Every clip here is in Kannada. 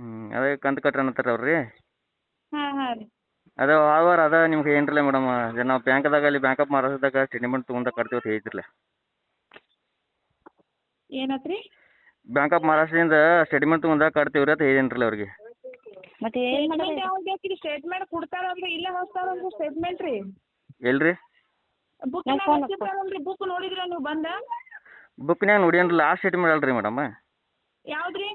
ಹ್ಞೂ ಅದೇ ಕಂತು ಕಟ್ರಿ ಅನ್ನತ್ತಾರ ಅವ್ರು ರೀ ಹಾಂ ಹಾಂ ರೀ. ಅದೇ ವಾರ ಅದ ನಿಮ್ಗೆ ಏನ್ರಲ್ಲ ಮೇಡಮ್ ನಾವು ಬ್ಯಾಂಕ್ದಾಗ ಅಲ್ಲಿ ಬ್ಯಾಂಕ್ ಆಫ್ ಮಹಾರಾಷ್ಟ್ರದಾಗ ಸ್ಟೇಟ್ಮೆಂಟ್ ತೊಗೊಂಡ ಕಟ್ತೀವಿ ಅಂತ ಹೇಳಿದ್ರಲ್ಲ. ಏನಾತ್ರಿ? ಬ್ಯಾಂಕ್ ಆಫ್ ಮಹಾರಾಷ್ಟ್ರದಿಂದ ಸ್ಟೇಟ್ಮೆಂಟ್ ತೊಗೊಂಡಾಗ ಕಟ್ತೀವಿ ರೀ ಅಂತ ಹೇಳಿದ್ರಲ್ಲ ಅವ್ರಿಗೆ. ಮತ್ತೆ ಸ್ಟೇಟ್ಮೆಂಟ್ ಯಾವಾಗ ಬೇಕ್ರಿ? ಸ್ಟೇಟ್ಮೆಂಟ್ ಕೊಡ್ತಾರಲ್ರಿ ಇಲ್ಲೇ ಹೊಸ್ತಾರಲ್ರಿ ಸ್ಟೇಟ್ಮೆಂಟ್ ರೀ. ಎಲ್ರಿ? ಬುಕ್ ಹಚ್ಚಿರ್ತಾರಲ್ರಿ ಬುಕ್ ನೋಡಿದ್ರ ನೀವು ಬಂದ? ಬುಕ್ನ್ಯಾಗ ನೋಡಿ ಅಂದ್ರೆ ಲಾಸ್ಟ್ ಸ್ಟೇಟ್ಮೆಂಟ್ ಅಲ್ರಿ ಮೇಡಮ್. ಯಾವ್ದ್ರಿ?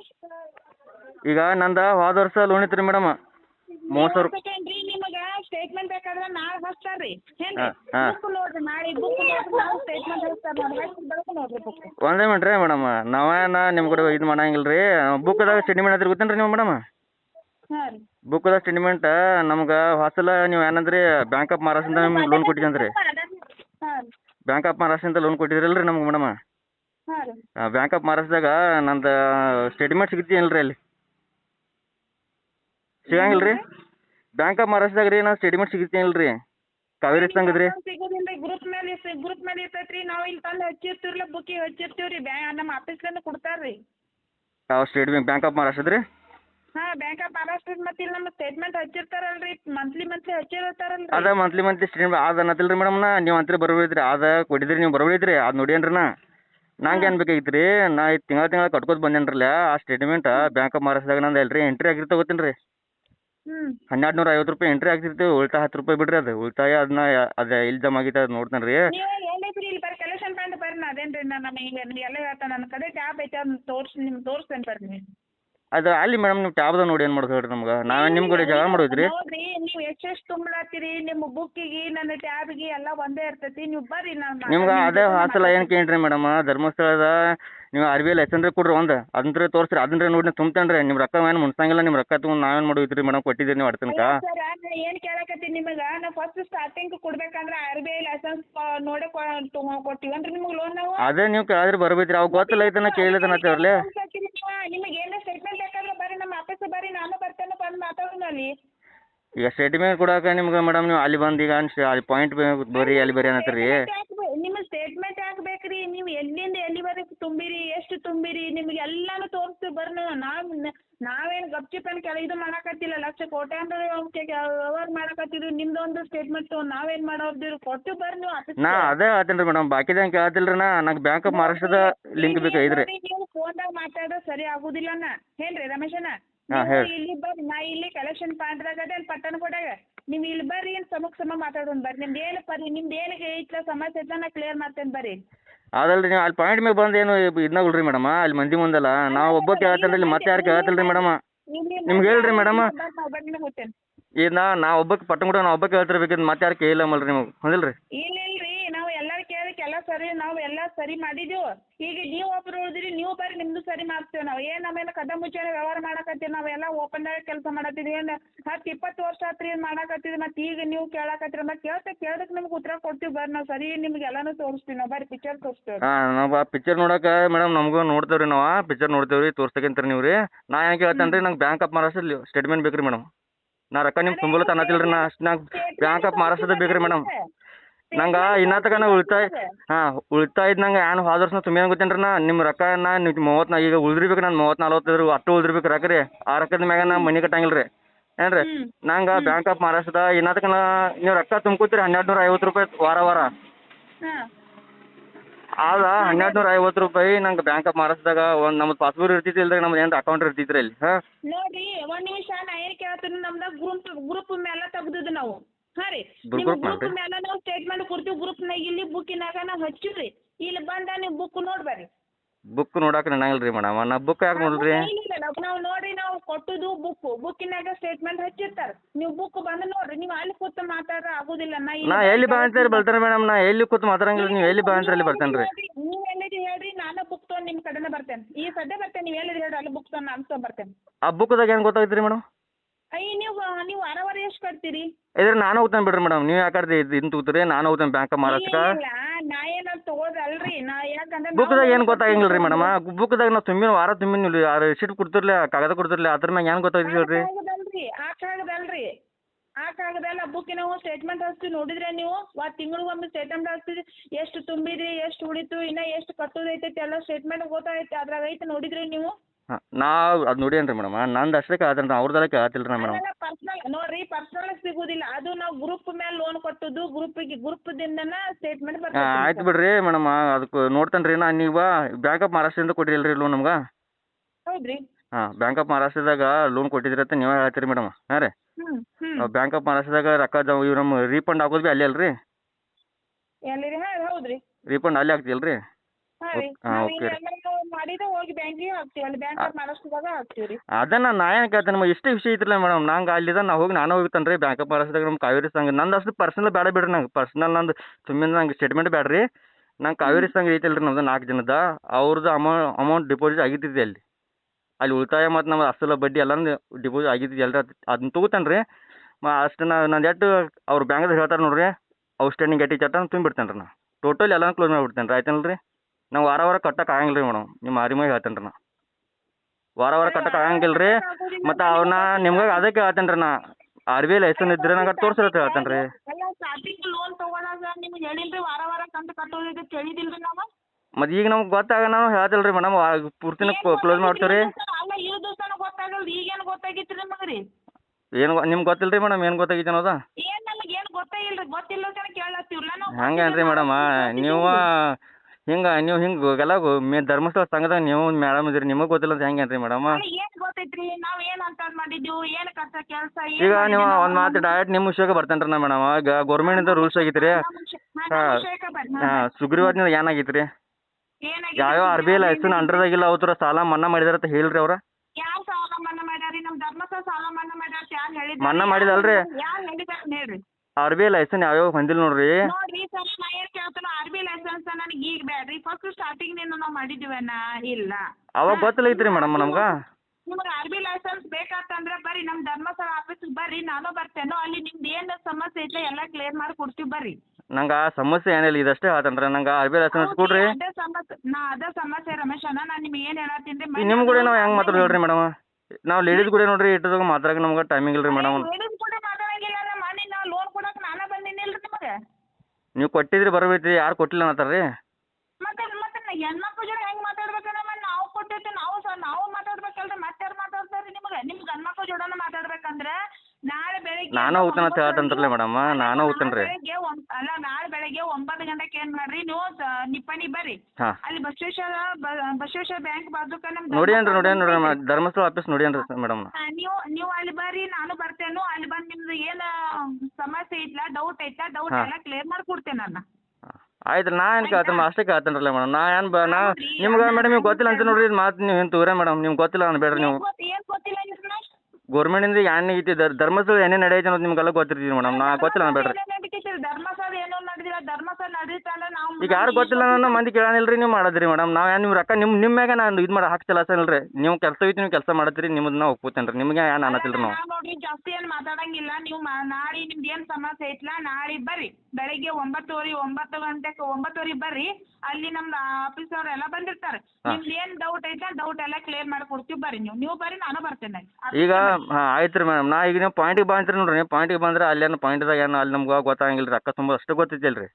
ಈಗ ನಂದು ಹೋದ ವರ್ಷ ಲೋನ್ ಇತ್ತು ರೀ ಮೇಡಮ್ ಮೂವತ್ತು ಸಾವಿರ ಬೇಕೇನ್ರಿ ನಿಮಗ ಸ್ಟೇಟ್ಮೆಂಟ್ ಬೇಕಾದ್ರೆ ನಾಳೆ ಹಚ್ತಾರ್ರಿ ಏನ್ರಿ? ಹಾ, ಹಾ. ಬುಕ್ ನೋಡ್ರಿ ನಾಳೆ ಬುಕ್ ನೋಡ್ರಿ ನಾವು ಸ್ಟೇಟ್ಮೆಂಟ್ ಹಚ್ತಾರ ನಮ್ಗೆ ಬೆಳಕು ನೋಡ್ರಿ ಬುಕ್ ಒಂದೇ ಮಿನಿಟ್ ರೀ ಮೇಡಮ್ ನಾವೇನ ನಿಮ್ಮ ಕೂಡ ಇದು ಮಾಡಂಗಿಲ್ಲ ರೀ ಬುಕ್ದಾಗ ಸ್ಟೇಟ್ಮೆಂಟ್ ಐತ್ರಿ ಗೊತ್ತೇನು ರೀ ನೀವು ಮೇಡಮ್ ಹಾಂ ರೀ. ಬುಕ್ದಾಗ ಸ್ಟೇಟ್ಮೆಂಟ್ ನಮ್ಗೆ ಹೊಸಲ ನೀವು ಏನಂದ್ರಿ ಬ್ಯಾಂಕ್ ಆಫ್ ಮಹಾರಾಷ್ಟ್ರದಿಂದ ನಿಮ್ಗೆ ಲೋನ್ ಕೊಟ್ಟಿದ್ದಂದ್ರಿ ಹಾಂ ರೀ. ಬ್ಯಾಂಕ್ ಆಫ್ ಮಹಾರಾಷ್ಟ್ರದಿಂದ ಲೋನ್ ಕೊಟ್ಟಿದ್ರಲ್ಲ ರೀ ನಮ್ಗೆ ಮೇಡಮ್ ಹಾಂ ರೀ. ಬ್ಯಾಂಕ್ ಆಫ್ ಮಹಾರಾಷ್ಟ್ರದಾಗ ನಂದು ಸ್ಟೇಟ್ಮೆಂಟ್ ಸಿಗ್ತೀನಿಲ್ಲ ರೀ ಅಲ್ಲಿ. ಸಿಗಂಗಿಲ್ಲ ರೀ ಬ್ಯಾಂಕ್ ಆಫ್ ಮಹಾರಾಷ್ಟ್ರದಾಗ ರೀ ನಾವು ಸ್ಟೇಟ್ಮೆಂಟ್ ಸಿಗ್ತೀನಿಲ್ಲ ರೀ ಕಾವೇರಿ ಸಂಘದ ರೀ ಸಿಗೋದಿಲ್ರಿ ಗ್ರೂಪ್ ಮೇಲೆ ಗ್ರೂಪ್ ಮೇಲೆ ಇರ್ತೈತ್ರಿ ನಾವು ಇಲ್ಲಿ ತಂದು ಹಚ್ಚಿರ್ತೀವ್ರಲ್ಲ ಬುಕ್ಕಿ ಹಚ್ಚಿರ್ತೀವ್ರಿ ಬ್ಯಾ ನಮ್ಮ ಆಫೀಸ್ಲಿಂದ ಕೊಡ್ತಾರ್ರಿ. ಯಾವ ಸ್ಟೇಟ್ ಬ್ಯಾಂಕ್ ಆಫ್ ಮಹಾರಾಷ್ಟ್ರದ ರೀ ಹಾಂ ಬ್ಯಾಂಕ್ ಆಫ್ ಮಹಾರಾಷ್ಟ್ರ ಮತ್ತೆ ಇಲ್ಲಿ ನಮ್ಮ ಸ್ಟೇಟ್ಮೆಂಟ್ ಹಚ್ಚಿರ್ತಾರಲ್ರಿ ಮಂತ್ಲಿ ಮಂತ್ಲಿ ಹಚ್ಚಿರ್ತಾರಲ್ರಿ ಅದ ಮಂತ್ಲಿ ಮಂತ್ಲಿ ಸ್ಟೇಟ್ಮೆಂಟ್ ಅದ ಅನ್ನತಿಲ್ರಿ ರೀ ಮೇಡಮ್ ನಾ ನೀವು ಅಂತ್ರಿ ಬರೋಬಿದ್ರಿ ಅದ ಕೊಟ್ಟಿದ್ರಿ ನೀವು ಬರೋಬಿದ್ರಿ ಅದು ನೋಡೇನ್ರಿ ನಾ. ನಂಗೆ ಏನು ಬೇಕಾಗಿತ್ತು ರೀ ನಾ ಇದು ತಿಂಗಳ ತಿಂಗಳ ಕಟ್ಕೋತ ಬಂದೇನ್ರಲ್ಲ ಆ ಸ್ಟೇಟ್ಮೆಂಟ್ ಬ್ಯಾಂಕ್ ಆಫ್ ಮಹಾರಾಷ್ಟ್ರದಾಗ ನಂದು ರೀ ಎಂಟ್ರಿ ಆಗಿರ್ತಾವ ಗೊತ್ತೇನು ರೀ ಹನ್ನೆರಡು ನೂರ ಐವತ್ತು ರೂಪಾಯಿ ಎಂಟ್ರಿ ಆಗ್ತಿರ್ತೇವೆ ಉಳಿತಾಯ ಹತ್ತು ರೂಪಾಯಿ ಬಿಡ್ರಿ ಅದು. ಉಳಿತಾಯ ಅದನ್ನ ಅದ ಎಲ್ಲಿ ಜಮಾ ಆಗೈತೆ ಅದು ನೋಡ್ತೇನೆ ರೀ. ನೀವು ಇಲ್ಲಿ ಬರ್ರಿ ಕಲೆಕ್ಷನ್ ಪ್ಯಾಂಟ್ ಬರ್ರಿ ನಾ ಅದೇನ್ರಿ ನಾನು ನಮಗೆ ಎಲ್ಲ ಹೇಳ್ತಾನೆ ನನ್ನ ಕಡೆ ಟ್ಯಾಬ್ ಐತೆ ಅದನ್ನ ತೋರ್ಸಿ ನಿಮ್ಗೆ ತೋರಿಸ್ತೇನೆ ಬರ್ರಿ. ನೀವು ಅದು ಅಲ್ಲಿ ಮೇಡಮ್ ನೀವು ಟ್ಯಾಬ್ದಾಗ ನೋಡಿ ಏನು ಮಾಡೋದು ಹೇಳ್ರಿ ನಮ್ಗೆ? ನಾವೇ ನಿಮ್ಮ ಕಡೆ ಜಗಳ ಮಾಡಿದ್ರಿ. ನೋಡ್ರಿ ನೀವು ಎಷ್ಟೆಷ್ಟು ತುಂಬಲಾತ್ತೀರಿ ನಿಮ್ಮ ಬುಕ್ಕಿಗೆ ನನ್ನ ಟ್ಯಾಬ್ಗೆ ಎಲ್ಲ ಒಂದೇ ಇರ್ತೈತಿ ನೀವು ಬರ್ರಿ ನಾನು ನಿಮ್ಗೆ ಅದೇ ಹಾಸಲ ಏನು ಕೇಳ್ರಿ ಮೇಡಮ್ ಧರ್ಮಸ್ಥಳದ ನೀವು ಐ ಲೈಸೆನ್ಸ್ ಕೊಡ್ರಿ ಒಂದ್ ಅದಂದ್ರೆ ತೋರಿಸ್ರಿ ಅದಂದ್ರೆ ನೋಡಿ ತುಂಬ್ತೇನೆ ರೀ ನಿಮ್ಮ ರೊಕ್ಕ ಏನು ಮುನ್ಸಂಗಿಲ್ಲ ನಿಮ್ಮ ರೊಕ್ಕ ತೊಗೊಂಡು ನಾವೇನು ಮಾಡೋದ್ರಿ ಮೇಡಮ್ ಕೊಟ್ಟಿದ್ದೀರಿ ನೀವು ಅಡ್ತನಕ? ಸರ್ ನಾ ಏನು ಕೇಳಕತ್ತೀನಿ ನಿಮಗೆ ನಾ ಫಸ್ಟ್ ಸ್ಟಾರ್ಟಿಂಗ್ ಕೊಡ್ಬೇಕಂದ್ರೆ ಆರ್ ಬಿ ಐ ಲೈಸೆನ್ಸ್ ನೋಡೇ ಕೊಟ್ಟಿವನ್ರಿ ನಿಮ್ಗೆ ಲೋನ್ ನಾವು? ಅದೇ ನೀವು ಕೇಳಿದ್ರೆ ಬರ್ಬೇಕ್ರಿ ಅವಾಗ ಗೊತ್ತಿಲ್ಲ ಐತನ ಕೇಳಿದನ ಅಂತೇವ್ರಲ್ಲೇ ನಿಮಗೆ ಏನೇ ಸ್ಟೇಟ್ಮೆಂಟ್ ಬೇಕಾದ್ರೆ ಬರ್ರಿ ನಮ್ಮ ಆಫೀಸ್ ಬರ್ರಿ ನಾನು ಬರ್ತೇನೆ ಬಂದು ಮಾತಾಡೋಣ ಅಲ್ಲಿ. ಈಗ ಸ್ಟೇಟ್ಮೆಂಟ್ ಕೊಡಾಕ ನಿಮ್ಗೆ ಮೇಡಮ್ ನೀವು ಅಲ್ಲಿ ಬಂದು ಈಗ ಅನ್ಸಿ ಅಲ್ಲಿ ಪಾಯಿಂಟ್ ಬರ್ರಿ ಅಲ್ಲಿ ಬರ್ರಿ ಅನ್ನತ್ತೀರಿ? ನಿಮ್ಮ ಸ್ಟೇಟ್ಮೆಂಟ್ ಹಾಕ್ಬೇಕ್ರಿ ನೀವು ಎಲ್ಲಿಂದ ಎಲ್ಲಿವರೆಗೂ ತುಂಬಿರಿ ಎಷ್ಟು ತುಂಬಿರಿ ನಿಮ್ಗೆ ಎಲ್ಲಾನು ತೋರಿಸ್ತೀವಿ ಬರ್ರಿ ನೀವು. ನಾವೇನು ಗಪ್ಚಿಪ್ ಏನು ಕೆಲ ಇದು ಮಾಡಕತ್ತಿಲ್ಲ. ಲಕ್ಷ ಕೋಟ್ಯಾಂತರ ವ್ಯವಹಾರ ಮಾಡಕತ್ತಿದ್ರು. ನಿಮ್ದು ಒಂದು ಸ್ಟೇಟ್ಮೆಂಟ್ ನಾವೇನು ಮಾಡೋದಿರು ಕೊಟ್ಟು ಬರ್ರಿ ನೀವು ಆಫೀಸ್ ನಾ ಅದೇ ಹೇಳ್ತೀನಿ ರೀ ಮೇಡಮ್ ಬಾಕಿದಂಗೆ ಕೇಳ್ತಿಲ್ಲ ಕೇಳ್ತಿಲ್ರಿ ನಾ. ನಂಗೆ ಬ್ಯಾಂಕ್ ಆಫ್ ಮಹಾರಾಷ್ಟ್ರದ ಲಿಂಕ್ ಬೇಕಾಗಿದ್ರಿ ನೀವು ಫೋನ್ದಾಗ ಮಾತಾಡೋ ಸರಿ ಆಗುದಿಲ್ಲನ ಹೇಳ್ರಿ ರಮೇಶನ ಹಾ, ನೀವು ಹೇಳ್. ಇಲ್ಲಿ ಬರ್ರಿ ನಾ ಇಲ್ಲಿ ಕಲೆಕ್ಷನ್ ಪಾಯಿಂಟ್ದಾಗ ಅದೇ ಅಲ್ಲಿ ಪಟ್ಟಣ ಕೊಡಾಗ ನೀವು ಇಲ್ಲಿ ಬರ್ರಿ ಏನು ಸಮಕ್ ಸಮ ಮಾತಾಡೋಣ ಬರ್ರಿ. ನಿಮ್ದು ಏನು ಬರ್ರಿ ನಿಮ್ದು ಏನು ಐತ್ಲ ಸಮಸ್ಯೆ ಐತ್ಲ ನಾ ಕ್ಲಿಯರ್ ಮಾಡ್ತೇನೆ ಬರ್ರಿ. ಅದಲ್ರಿ ನೀವು ಅಲ್ಲಿ ಪಾಯಿಂಟ್ ಮೇಲೆ ಬಂದು ಏನು ಇದನ್ನಾಗಲ್ಲ ರೀ ಮೇಡಮ್ ಅಲ್ಲಿ ಮಂದಿ ಮುಂದಲ್ಲ. ನಾವು ಒಬ್ಬ ಕೇಳ್ತೇನೆ ರೀ ಮತ್ತೆ ಯಾರು ಕೇಳತ್ತಿಲ್ರಿ ಮೇಡಮ್ ನಿಮ್ಗೆ ಹೇಳ್ರಿ ಮೇಡಮ್. ಈಗ ನಾ ನಾ ಒಬ್ಬಕ್ಕೆ ಪಟ್ಟಂಗುಡ ಕೂಡ ನಾ ಒಬ್ಬಕ್ಕೆ ಹೇಳ್ತಿರ್ಬೇಕಿದ್ ಮತ್ತೆ ಯಾರು ಕೇಳಿಲ್ಲಮಲ್ಲ ಮಲ್ರಿ ನಿಮಗೆ. ಹೌದಿಲ್ಲ ಇಲ್ಲ ಎಲ್ಲ ಸರಿ ನಾವು ಎಲ್ಲ ಸರಿ ಮಾಡಿದೀವಿ. ಈಗ ನೀವು ಒಬ್ರು ಉಳಿದ್ರಿ ನೀವು ಬರ್ರಿ ನಿಮ್ದು ಸರಿ ಮಾಡ್ತೇವೆ ನಾವು. ಏನು ಆಮೇಲೆ ಕದ ಮುಚ್ಚಾನೆ ವ್ಯವಹಾರ ಮಾಡಕತ್ತೀವಿ ನಾವೆಲ್ಲ ಓಪನ್ ಆಗಿ ಕೆಲಸ ಮಾಡತ್ತಿದ್ವಿ ಏನ್ ಹತ್ತು ಇಪ್ಪತ್ತು ವರ್ಷ ಆತ್ರಿ ಏನ್ ಮಾಡಕತ್ತಿದ್ವಿ ಮತ್ತೆ ಈಗ ನೀವು ಕೇಳಕತ್ತೀರಿ. ಮತ್ತೆ ಕೇಳ್ತಾ ಕೇಳದಕ್ಕೆ ನಿಮ್ಗೆ ಉತ್ತರ ಕೊಡ್ತೀವಿ ಬರ್ರಿ ನಾವು. ಸರಿ ನಿಮ್ಗೆ ಎಲ್ಲಾನು ತೋರಿಸ್ತೀವಿ ನಾವು. ಬರ್ರಿ ಪಿಕ್ಚರ್ ತೋರಿಸ್ತೇವೆ. ಹಾಂ ನಾವು ಆ ಪಿಕ್ಚರ್ ನೋಡಕ್ಕೆ ಮೇಡಮ್ ನಮಗೂ ನೋಡ್ತೇವೆ ರೀ ನಾವು. ಪಿಕ್ಚರ್ ನೋಡ್ತೇವೆ ರೀ ನೀವು ರೀ ನಾ ಹೆಂಗೆ ಹೇಳ್ತೇನೆ ರೀ ನಂಗೆ ಬ್ಯಾಂಕ್ ಆಫ್ ಮಹಾರಾಷ್ಟ್ರ ಸ್ಟೇಟ್ಮೆಂಟ್ ಬೇಕು ರೀ ಮೇಡಮ್ ನಾ ರೊಕ್ಕ ನಿಮ್ಗೆ ತುಂಬಲು ಅನ್ನತ್ತಿಲ್ಲ ರೀ ನಾ ಅಷ್ಟು ನಂಗೆ ಬ್ಯಾಂಕ್ ಆಫ್ ಮಹಾರಾಷ್ಟ್ರದ ಬೇಕು ರೀ ಮೇಡಮ್ ನಂಗೆ ಇನ್ನೂ ತನಕ ನಾ ಉಳಿತಾಯ ಹಾ ಉಳಿತಾಯ ನಂಗೆ ಏನ್ ಹೋದ್ರಸ್ನ ತುಂಬಿ ಗೊತ್ತೇನು ರೀ ನಾ? ನಿಮ್ಮ ರೊಕ್ಕ ನಾ ನೀವು ಮೂವತ್ತು ಈಗ ಉಳ್ದಿರ್ಬೇಕು ನಾನು ಮೂವತ್ ನಲ್ವತ್ತು ರೀ ಅಷ್ಟು ಉಳ್ದಿರ್ಬೇಕು ರೊಕ್ಕ ರೀ. ಆ ರೊಕ್ಕದ ಮ್ಯಾಗ ನಾ ಮನಿ ಕಟ್ಟಂಗಿಲ್ಲ ರೀ ಏನು ರೀ ನಂಗೆ ಬ್ಯಾಂಕ್ ಆಫ್ ಮಹಾರಾಷ್ಟ್ರದ ಇನ್ನೂ ತನಕ ನಾ ನೀವು ರೊಕ್ಕ ತುಂಬ್ಕೊತೀರಿ ಹನ್ನೆರಡು ನೂರ ಐವತ್ತು ರೂಪಾಯಿ ವಾರ ವಾರ. ಆದ ಹನ್ನೆರಡು ನೂರ ಐವತ್ತು ರೂಪಾಯಿ ನಂಗ ಬ್ಯಾಂಕ್ ಆಫ್ ಮಹಾರಾಷ್ಟ್ರದಾಗ ಒಂದ್ ನಮ್ದು ಪಾಸ್ಬುಕ್ ಇರ್ತೈತಿ ಇಲ್ರಿ ನಮ್ದು ಏನು ಅಕೌಂಟ್ ಇರ್ತೈತಿ ರೀ ಅಲ್ಲಿ. ಹಾಂ. ನೋಡ್ರಿ ಒಂದ್ ನಿಮಿಷ ನಾ ಏನ್ ಕೇಳ್ತೀನಿ ನಮ್ದ ಗ್ರೂಪ್ ಗ್ರೂಪ್ ಮೇಲೆ ತೆಗ್ದಿದ್ದು ನಾವು. ಹಾ ರೀ. ಮ್ಯಾಲ group ಗ್ರೂಪ್ ಮಾಡ್ರಿ? ಮೇಲೆ ನಾವು ಸ್ಟೇಟ್ಮೆಂಟ್ ಕೊಡ್ತೀವಿ ಗ್ರೂಪ್ನಾಗ ಇಲ್ಲಿ ಬುಕ್ಕಿನಾಗ ನಾವು ಹಚ್ಚಿವ್ರಿ ಇಲ್ಲಿ ಬಂದ ನೀವು ಬುಕ್ ನೋಡ್ಬೇರಿ ಬುಕ್ ನೋಡಕ್ಕೆ ನಂಗಿಲ್ಲ ರೀ ಮೇಡಮ್. ನಾ ಬುಕ್ ಯಾಕೆ ನೋಡ್ರಿ ನಾವು ನೋಡ್ರಿ ನಾವು ಕೊಟ್ಟದು ಬುಕ್ ಬುಕ್ಕಿನಾಗ ಸ್ಟೇಟ್ಮೆಂಟ್ ಹಚ್ಚಿರ್ತಾರ. ನೀವು ಬುಕ್ ಬಂದು ನೋಡ್ರಿ. ನೀವು ಅಲ್ಲಿ ಕೂತು ಮಾತಾಡ್ರ ಆಗುದಿಲ್ಲ. ನಾ ಇಲ್ಲಿ ನಾ ಎಲ್ಲಿ ಬಾ ಬರ್ತಾನೆ ಮೇಡಮ್. ನಾ ಎಲ್ಲಿ ಕೂತು ಮಾತಾಡಂಗಿಲ್ಲ. ನೀವು ಎಲ್ಲಿ ಬಾ ಅಲ್ಲಿ ಬರ್ತೇನೆ ರೀ ನೀವು ಎಲ್ಲಿದೆ ಹೇಳ್ರಿ? ನಾನು ಬುಕ್ ತೊಗೊಂಡು ನಿಮ್ ಕಡೆನೇ ಬರ್ತೇನೆ. ಈ ಸದ್ಯ ಬರ್ತೇನೆ. ನೀವು ಎಲ್ಲಿದೆ ಹೇಳ್ರಿ? ಅಲ್ಲಿ ಬುಕ್ ತೊಗೊಂಡು ನಾನು ತೊಗೊಂಬರ್ತೇನೆ ಆ ಬುಕ್ದಾಗ ಏನು ಗೊತ್ತಾಯ್ತು ರೀ ಮೇಡಮ್? ಅಯ್ಯ ನೀವು ನೀವು ವಾರವಾರ ಎಷ್ಟು ಕಟ್ತೀರಿ? ಇದ್ರ ನಾನು ಹೋಗ್ತೇನೆ ಬಿಡ್ರಿ ಮೇಡಮ್ ನೀವು ಯಾಕಂದ್ರೆ ಇದು ತೂತ್ರಿ ನಾನು ಹೋಗ್ತೇನೆ ಬ್ಯಾಂಕ್ ಮಹಾರಾಷ್ಟ್ರ ಇಲ್ಲ ನಾ ಏನಂತ ತಗೋದಲ್ರಿ. ನಾ ಯಾಕಂದ್ರೆ ಬುಕ್ದಾಗ ಏನು ಗೊತ್ತಾಗಂಗಿಲ್ಲ ರೀ ಮೇಡಮ್ ಬುಕ್ದಾಗ ನಾವು ತುಂಬಿನ ವಾರ ತುಂಬಿನ ಆ ರಿಸಿಟ್ ಕೊಡ್ತಿರ್ಲಿ ಆ ಕಾಗದ ಕೊಡ್ತಿರ್ಲಿ ಅದ್ರ ಮ್ಯಾಗ ಏನು ಗೊತ್ತಾಯ್ತು ಆ ಆಕಾಗದಲ್ರಿ ಆ ಕಾಗದಲ್ಲ ಬುಕ್ಕಿನ ಸ್ಟೇಟ್ಮೆಂಟ್ ಹಚ್ತೀವಿ ನೋಡಿದ್ರೆ ನೀವು ವಾ ತಿಂಗಳಿಗೊಮ್ಮೆ ಸ್ಟೇಟ್ಮೆಂಟ್ ಹಚ್ತಿದ್ರಿ ಎಷ್ಟು ತುಂಬಿದ್ರಿ ಎಷ್ಟು ಉಳಿತು ಇನ್ನ ಎಷ್ಟು ಕಟ್ಟೋದು ಐತೈತಿ ಎಲ್ಲ ಸ್ಟೇಟ್ಮೆಂಟ್ ಗೊತ್ತಾಗೈತಿ ಅದ್ರಾಗ ಐತಿ ನೋಡಿದ್ರಿ ನೀವು. ಹಾಂ ನಾವು ಅದು ನೋಡೇನ್ರಿ ಮೇಡಮ್ ನಂದು ಅಷ್ಟೇ ಕೇಳ್ತೇನೆ ರೀ ಅವ್ರದ್ದೆಲ್ಲ ನಾ ರೀ ಮೇಡಮ್. ಪರ್ಸನಲ್ ನೋಡ್ರಿ ಪರ್ಸನಲ್ ಸಿಗುದಿಲ್ಲ ಅದು ನಾವು ಗ್ರೂಪ್ ಮೇಲೆ ಲೋನ್ ಕೊಟ್ಟದ್ದು ಗ್ರೂಪಿಗೆ ಗ್ರೂಪ್ದಿಂದನೇ ಸ್ಟೇಟ್ಮೆಂಟ್ ಹಾಂ ಬರ್ತದೆ ಆಯ್ತು ಬಿಡ್ರಿ ಮೇಡಮ್ ಅದಕ್ಕೆ ನೋಡ್ತೇನೆ ರೀ ನೀವ ನೀವು ಬ್ಯಾಂಕ್ ಆಫ್ ಮಹಾರಾಷ್ಟ್ರದಿಂದ ಕೊಟ್ಟಿಲ್ಲ ರೀ ಲೋನ್ ನಮ್ಗೆ? ಹೌದ್ರಿ. ಹಾಂ ಬ್ಯಾಂಕ್ ಆಫ್ ಮಹಾರಾಷ್ಟ್ರದಾಗ ಲೋನ್ ಕೊಟ್ಟಿದ್ರಿ ಅಂತ ನೀವೇ ಹೇಳ್ತೀರಿ ಮೇಡಮ್ ಹಾಂ ರೀ? ಹ್ಮ್ ಬ್ಯಾಂಕ್ ಆಫ್ ಮಹಾರಾಷ್ಟ್ರದಾಗ ರೊಕ್ಕ ಇವು ನಮ್ಮ ರೀಫಂಡ್ ಆಗೋದು ಭೀ ಅಲ್ಲೇ ಅಲ್ರಿ? ಎಲ್ಲಿರಿ? ಹಾ ಹೌದ್ರಿ. ರೀಫಂಡ್ ಅಲ್ಲೇ ಆಗ್ತಿಲ್ಲ ರೀ ಹಾ ರೀ. ಓಕ್- ನಾವು ಓಕೆ ರೀ. ಇಲ್ಲಿ ಮಾಡಿದ ಹೋಗಿ ಬ್ಯಾಂಕಿಗೆ ಹಾಕ್ತೀವಿ. ಅಲ್ಲಿ ಬ್ಯಾಂಕ್ ಆಫ್ ಮಹಾರಾಷ್ಟ್ರದಾಗ ಹಾಕ್ತೀವಿ ರೀ. ಅದನ್ನ ನಾ ಏನು ಕೇಳ್ತೇನೆ ನಿಮಗೆ ಇಷ್ಟು ವಿಷಯ ಐತ್ರಲ್ಲ ಮೇಡಮ್. ನಂಗೆ ಅಲ್ಲಿದ ನಾ ಹೋಗಿ ನಾನು ಹೋಗ್ತಾನೆ ರೀ ಬ್ಯಾಂಕ್ ಆಫ್ ಮಹಾರಾಷ್ಟ್ರದಾಗ ನಮ್ಮ ಕಾವೇರಿ ಸಂಘ. ನಂದು ಅಷ್ಟು ಪರ್ಸನಲ್ ಬೇಡ ಬಿಡ್ರಿ ನಂಗೆ. ಪರ್ಸನಲ್ ನಂದು ಸುಮ್ಮನೆ ನಂಗೆ ಸ್ಟೇಟ್ಮೆಂಟ್ ಬೇಡ್ರಿ ನಂಗೆ ಕಾವೇರಿ ಸಂಘ ಐತಲ್ಲ ರೀ ನಮ್ದು ನಾಲ್ಕು ಜನದ. ಅವ್ರದ್ದು ಅಮೌಂಟ್ ಅಮೌಂಟ್ ಡಿಪಾಸಿಟ್ ಆಗಿದ್ದಿದೆ ಅಲ್ಲಿ. ಅಲ್ಲಿ ಉಳಿತಾಯ ಮತ್ತು ನಮ್ಮ ಅಸಲ ಬಡ್ಡಿ ಎಲ್ಲ ಡಿಪಾಸಿಟ್ ಆಗಿದ್ದಿದೆ ಅಲ್ರಿ. ಅದು ಅದನ್ನ ತೊಗೋತಾನೆ ರೀ. ಮಾ ಅಷ್ಟು ನಾ ನಂದು ಎಷ್ಟು ಅವ್ರ ಬ್ಯಾಂಕ್ದಾಗ ಹೇಳ್ತಾರೆ ನೋಡ್ರಿ. ಔಟ್ಸ್ಟ್ಯಾಂಡಿಂಗ್ ಗಟ್ಟಿ ಚಟ್ಟ ತುಂಬಿಡ್ತೇನೆ ರೀ ನಾ. ಟೋಟಲ್ ಎಲ್ಲ ಕ್ಲೋಸ್ ಮಾಡಿಬಿಡ್ತೇನೆ ರೀ. ಆಯ್ತಲ್ಲ ರೀ ನಾವು ವಾರ ವಾರ ಕಟ್ಟಕ್ಕೆ ಆಗಂಗಿಲ್ಲ ರೀ ಮೇಡಮ್ ನಿಮ್ಮ ಆರಿಮಾಗಿ ಹೇಳ್ತೇನೆ ರೀ ನಾ. ವಾರ ವಾರ ಕಟ್ಟಕ್ಕೆ ಆಗಂಗಿಲ್ಲ ರೀ ಮತ್ತು ಅವ್ನ ನಿಮ್ಗೆ ಅದಕ್ಕೆ ಹೇಳ್ತೇನೆ ರೀ ನಾ. ಆರ್ ಬಿ ಐ ಲೈಸೆನ್ಸ್ ಇದ್ರೆ ನಂಗೆ ತೋರ್ಸಿರತ್ತೆ ಹೇಳ್ತೇನೆ ರೀ ಎಲ್ಲ ಸ್ಟಾರ್ಟಿಂಗ್ ಲೋನ್ ತಗೊಳಾಗ ನಿಮ್ಗೆ ಹೇಳಿಲ್ರಿ ವಾರ ವಾರ ಕಂತು ಕಟ್ಟೋದಿದ್ದು ಕೇಳಿದಿಲ್ರಿ ನಾವು? ಮತ್ತು ಈಗ ನಮ್ಗೆ ಗೊತ್ತಾಗ ನಾವು ಹೇಳ್ತಿಲ್ಲ ರೀ ಮೇಡಮ್ ಪೂರ್ತಿನ ಕ್ಲೋಸ್ ಮಾಡ್ತೀವಿ ರೀ ಅಲ್ಲ ಈ ದಿವಸನ ಗೊತ್ತಾಗಲ್ರಿ ಈಗೇನು ಗೊತ್ತಾಗಿತ್ತು ನಿಮಗೆ ರೀ ಏನು ನಿಮ್ಗೆ ಗೊತ್ತಿಲ್ಲ ರೀ ಮೇಡಮ್ ಏನು ಗೊತ್ತಾಗಿತ್ತು ಅನ್ನೋದು? ಹಂಗೇನ್ರಿ ನಮಗೆ ಏನು ಗೊತ್ತಾಗಿಲ್ರಿ ಗೊತ್ತಿಲ್ಲ ಅಂತ ಕೇಳತ್ತೀವಲ್ಲ ನಾವು ಹಂಗೇನು ಮೇಡಮ್ ನೀವು ಹಿಂಗೆ ನೀವು ಹಿಂಗೆ ಎಲ್ಲ ಮೇ ಧರ್ಮಸ್ಥಳ ಸಂಘದಾಗ ನೀವು ಮೇಡಮ್ ಇದ್ರಿ ನಿಮಗೆ ಗೊತ್ತಿಲ್ಲ ಅಂತ ಹೆಂಗೇನು ರೀ ಮೇಡಮ್ ಏನ್ ಗೊತ್ತೈತ್ರಿ? ನಾವ್ ಏನ್ ಅಂತ ಮಾಡಿದ್ವು ಏನ್ ಕಷ್ಟ ಕೆಲಸ? ಈಗ ನೀವು ಒಂದು ಮಾತು ಡೈರೆಕ್ಟ್ ನಿಮ್ಮ ವಿಷಯಕ್ಕೆ ಬರ್ತೇನೆ ರೀ ನಾ ಮೇಡಮ್ ಈಗ ಗೌರ್ಮೆಂಟಿಂದ ರೂಲ್ಸ್ ಆಗೈತೆ ರೀ ಹಾಂ ಸುಗ್ರೀವಾಜ್ಞೆ ಏನಾಗೈತೆ ರೀ ಯಾವ್ಯಾವ ಆರ್ ಬಿ ಐ ಲೈಸನ್ ಅಂಡರ್ದಾಗಿಲ್ಲ ಅವ್ರ ಸಾಲ ಮನ್ನಾ ಮಾಡಿದಾರೆ ಅಂತ ಹೇಳ್ರಿ ಅವ್ರ? ಸಾಲ ಮನ್ನಾ ಮಾಡ್ಯಾರಿ? ನಮ್ ಧರ್ಮಸ್ಥಳ ಸಾಲ ಮನ್ನಾ ಮಾಡ್ಯಾರ ಯಾರ್ ಹೇಳಿದ್ರು ಮನ್ನಾ ಮಾಡಿದಲ್ರಿ? ಯಾರ್ ಹೇಳಿದಾರ ಹೇಳ್ರಿ. ಆರ್ ಬಿ ಐ ಲೈಸೆನ್ಸ್ ಯಾವ್ಯಾವ ಹೊಂದಿಲ್ಲ ನೋಡ್ರಿ? ನೋಡ್ರಿ ಸರ್ ನಾ ಏನ್ ಕೇಳ್ತಾನ ಆರ್ ಬಿ ಈಗ ಬ್ಯಾಡ್ರಿ. ಫಸ್ಟ್ ಸ್ಟಾರ್ಟಿಂಗ್ನಿಂದ ನಾವ್ ಮಾಡಿದ್ವನ ಇಲ್ಲ. ಅವಾಗ ಗೊತ್ತಲೈತ್ರಿ ಮೇಡಮ್ ನಮ್ಗೆ? ನಿಮ್ಗೆ ಆರ್ ಬಿ ಲೈಸೆನ್ಸ್ ಬೇಕಾತಂದ್ರೆ ಬರ್ರಿ. ನಮ್ ಧರ್ಮಸ್ಥಳ ಆಫೀಸ್ಗೆ ಬರ್ರಿ. ನಾನು ಬರ್ತೇನೋ ಅಲ್ಲಿ ನಿಮ್ದು ಏನ್ ಸಮಸ್ಯೆ ಐತೆ ಎಲ್ಲ ಕ್ಲಿಯರ್ ಮಾಡಿ ಕೊಡ್ತೀವಿ ಬರ್ರಿ. ನಂಗೆ ಆ ಸಮಸ್ಯೆ ಏನಿಲ್ಲ ಇದಷ್ಟೇ ಆತಂದ್ರೆ ನಂಗೆ ಆರ್ ಬಿ ಲೈಸೆನ್ಸ್ ಕೊಡ್ರಿ. ಅದೇ ಸಮಸ್ಯೆ ನಾ ಅದೇ ಸಮಸ್ಯೆ ರಮೇಶ್ ಅಣ್ಣ. ನಾನು ನಿಮ್ಗೆ ಏನ್ ಹೇಳತ್ತೀನಿ ನಿಮ್ಮ ಕೂಡ ನಾವು ಹೆಂಗೆ ಮಾತಾಡೋದು ಹೇಳ್ರಿ ಮೇಡಮ್? ನಾವು ಲೇಡೀಸ್ ಕೂಡ ನೋಡ್ರಿ ಇಟ್ಟದಾಗ ಮಾತಾಡಕ್ಕೆ ನಮ್ಗೆ ಟೈಮಿಂಗ್ ಇಲ್ಲ ರೀ ಮೇಡಮ್. ಕೂಡ ಮಾತಾಡಂಗಿಲ್ಲ ಅಂದ್ರೆ ನಾವು ಲೋನ್ ಕೊಡಕ್ಕೆ ನಾನೇ ಬಂದಿನಿಲ್ರಿ ನಿಮಗೆ. ನೀವು ಕೊಟ್ಟಿದ್ರಿ ಬರಬೇಕ್ರಿ ಯಾರು ಕೊಟ್ಟಿಲ್ಲ ಅನ್ನತ್ತಾರ ರೀ ಮತ್ತೆ ಮತ್ತೆ ನಾ ಹೆಣ್ಮಕ್ಳು ಜೋಡಿ ಹೆಂಗ್ ಮಾತಾಡ್ಬೇಕಂದ್ರೆ ಮತ್ತೆ ನಾವು ಕೊಟ್ಟಿರ್ತೀವಿ ನಾವು ಸಹ ನಾವು ಮಾತಾಡ್ಬೇಕಲ್ರಿ ಮತ್ತೆ ಯಾರು ಮಾತಾಡ್ತಾರ್ರಿ ನಿಮಗೆ? ನಿಮ್ ಗಂಡ್ಮಕ್ಳು ಜೋಡನ ಮಾತಾಡ್ಬೇಕಂದ್ರೆ ನಾಳೆ ಬೆಳಿಗ್ಗೆ ನಾನು ಹೋಗ್ತೇನೆ ಅಂತ ಹೇಳ್ತೇನ್ರಲ್ಲ ಮೇಡಮ್ ನಾನು ಹೋಗ್ತೇನೆ ರೀ ಬೆಳಗ್ಗೆ ಒಂದ್ ಅಲ್ಲ ನಾಳೆ ಬೆಳಗ್ಗೆ ಒಂಬತ್ತು ಗಂಟೆಗೆ ಏನ್ ಮಾಡ್ರಿ? ನೀವು ಸ- ನಿಪ್ಪಾಣಿ ಬರ್ರಿ. ಹಾಂ. ಅಲ್ಲಿ ಬಸವೇಶ್ವರ ಬ- ಬಸವೇಶ್ವರ ಬ್ಯಾಂಕ್ ಬಾಜುಕ ನಮ್ ನೋಡಿ ಏನ್ರಿ ನೋಡಿ ಧರ್ಮಸ್ಥಳ ಐತಿ. ಆಫೀಸ್ ನೋಡಿ ಏನ್ರಿ ಮೇಡಮ್ ಹಾ, ನೀವು ನೀವು ಅಲ್ಲಿ ಬರ್ರಿ ನಾನು ಬರ್ತೇನು. ಅಲ್ಲಿ ಬಂದು ನಿಮ್ದು ಏನು ಸಮಸ್ಯೆ ಐತ್ಲಾ ಡೌಟ್ ಐತ್ಲಾ ಡೌಟ್ ಹಾ. ಎಲ್ಲ ಕ್ಲಿಯರ್ ಮಾಡಿ ಕೊಡ್ತೇನೆ ನಾನು ಆಯ್ತು ನಾ ಏನು ಕೇಳ್ತೇನೆ ಅಷ್ಟೇ ಕೇಳ್ತೇನ್ರಲ್ಲ ಮೇಡಮ್. ನಾ ಏನು ಬ ನಾ ನಿಮ್ಗೆ ಮೇಡಮ್ ನಿಮ್ಗೆ ಗೊತ್ತಿಲ್ಲ ಅಂತ ನೋಡ್ರಿ ಇದು ಮಾತು ನೀವು ಏನು ತೂರೇ ಮೇಡಮ್ ನಿಮ್ಗೆ ಗೊತ್ತಿಲ್ಲ ಅನ್ಬೇಡ್ರಿ ನೀವು ಏನ್ ಗೊತ್ತ- ಏನ್ ಗೊತ್ತಿಲ್ಲ ನಿಮ್ಗೆ ಗೌರ್ಮೆಂಟಿಂದ ಏನು ಐತಿ ಧರ್- ಧರ್ಮಸ್ಥಳ ಏನೇ ನಡೆಯೈತೆ ಅನ್ನೋದು ನಿಮ್ಗೆಲ್ಲ ಗೊತ್ತಿರ್ತೀವಿ ಮೇಡಮ್. ನಾ ಗೊತ್ತಿಲ್ಲ ಅನ್ಬೇಡ್ರಿ ಬೇಡ್ರಿ. ಧರ್ಮಸ್ಥಳ ಏನೋ ಧರ್ಮಸ್ಥಳ ನಾವು ಈಗ ಯಾರು ಗೊತ್ತಿಲ್ಲ ನಾನು ಮಂದಿ ಕೇಳಾನಿಲ್ರಿ ನೀವು ಮಾಡದ್ರಿ ಮೇಡಮ್. ನಾವು ಏನು ನಿಮ್ಮ ರೊಕ್ಕ ನಿಮ್ಮ ನಿಮ್ಮ ಮ್ಯಾಗ ನಾನು ಇದು ಮಾಡಿ ಹಾಕ್ತಿಲ್ಲ ಸರ್ ರೀ ನೀವು ಕೆಲಸ ಐತಿ ನೀವು ಕೆಲಸ ಮಾಡತ್ರಿ ನಿಮ್ಮದು ನಾವು ಒಪ್ಕೋತೇನೆ ರೀ. ನಿಮಗೆ ಏನು ಅನ್ನತ್ತಿಲ್ಲ ರೀ ನಾವು. ನಾವ್ ನೋಡ್ರಿ ಜಾಸ್ತಿ ಏನ್ ಮಾತಾಡಂಗಿಲ್ಲ. ನೀವು ಮಾ- ನಾಳೆ ನಿಮ್ದು ಏನ್ ಸಮಸ್ಯೆ ಐತ್ಲ ನಾಳೆ ಬರ್ರಿ. ಬೆಳಿಗ್ಗೆ ಒಂಬತ್ತುವರೆ ಒಂಬತ್ತು ಗಂಟೆಗೆ ಒಂಬತ್ತುವರೆ ಬರ್ರಿ. ಅಲ್ಲಿ ನಮ್ದು ಆಫೀಸ್ ಅವ್ರು ಎಲ್ಲ ಬಂದಿರ್ತಾರೆ ನಿಮ್ದು ಏನ್ ಡೌಟ್ ಐತೆ ಡೌಟ್ ಎಲ್ಲ ಕ್ಲಿಯರ್ ಮಾಡಿ ಕೊಡ್ತೀವಿ ಬರ್ರಿ ನೀವು. ನೀವು ಬರ್ರಿ ನಾನು ಬರ್ತೇನೆ. ಈಗ ಹಾಂ ಆಯ್ತು ರೀ ಮೇಡಮ್. ನಾ ಈಗ ನೀವು ಪಾಯಿಂಟಿಗೆ ಬಂದ್ರಿ ನೋಡ್ರಿ. ನೀವು ಪಾಯಿಂಟಿಗೆ ಬಂದ್ರೆ ಅಲ್ಲಿ ಏನು ಪಾಯಿಂಟ್ದಾಗ ಏನು ಅಲ್ಲಿ ನಮ್ಗೆ ಗೊತ್ತಾಗಂಗಿಲ್ಲ ರೀ ರೊಕ್ಕ ತುಂಬ ಅಷ್ಟು ಗೊತ್ತೈತಿಲ್ಲ ರೀ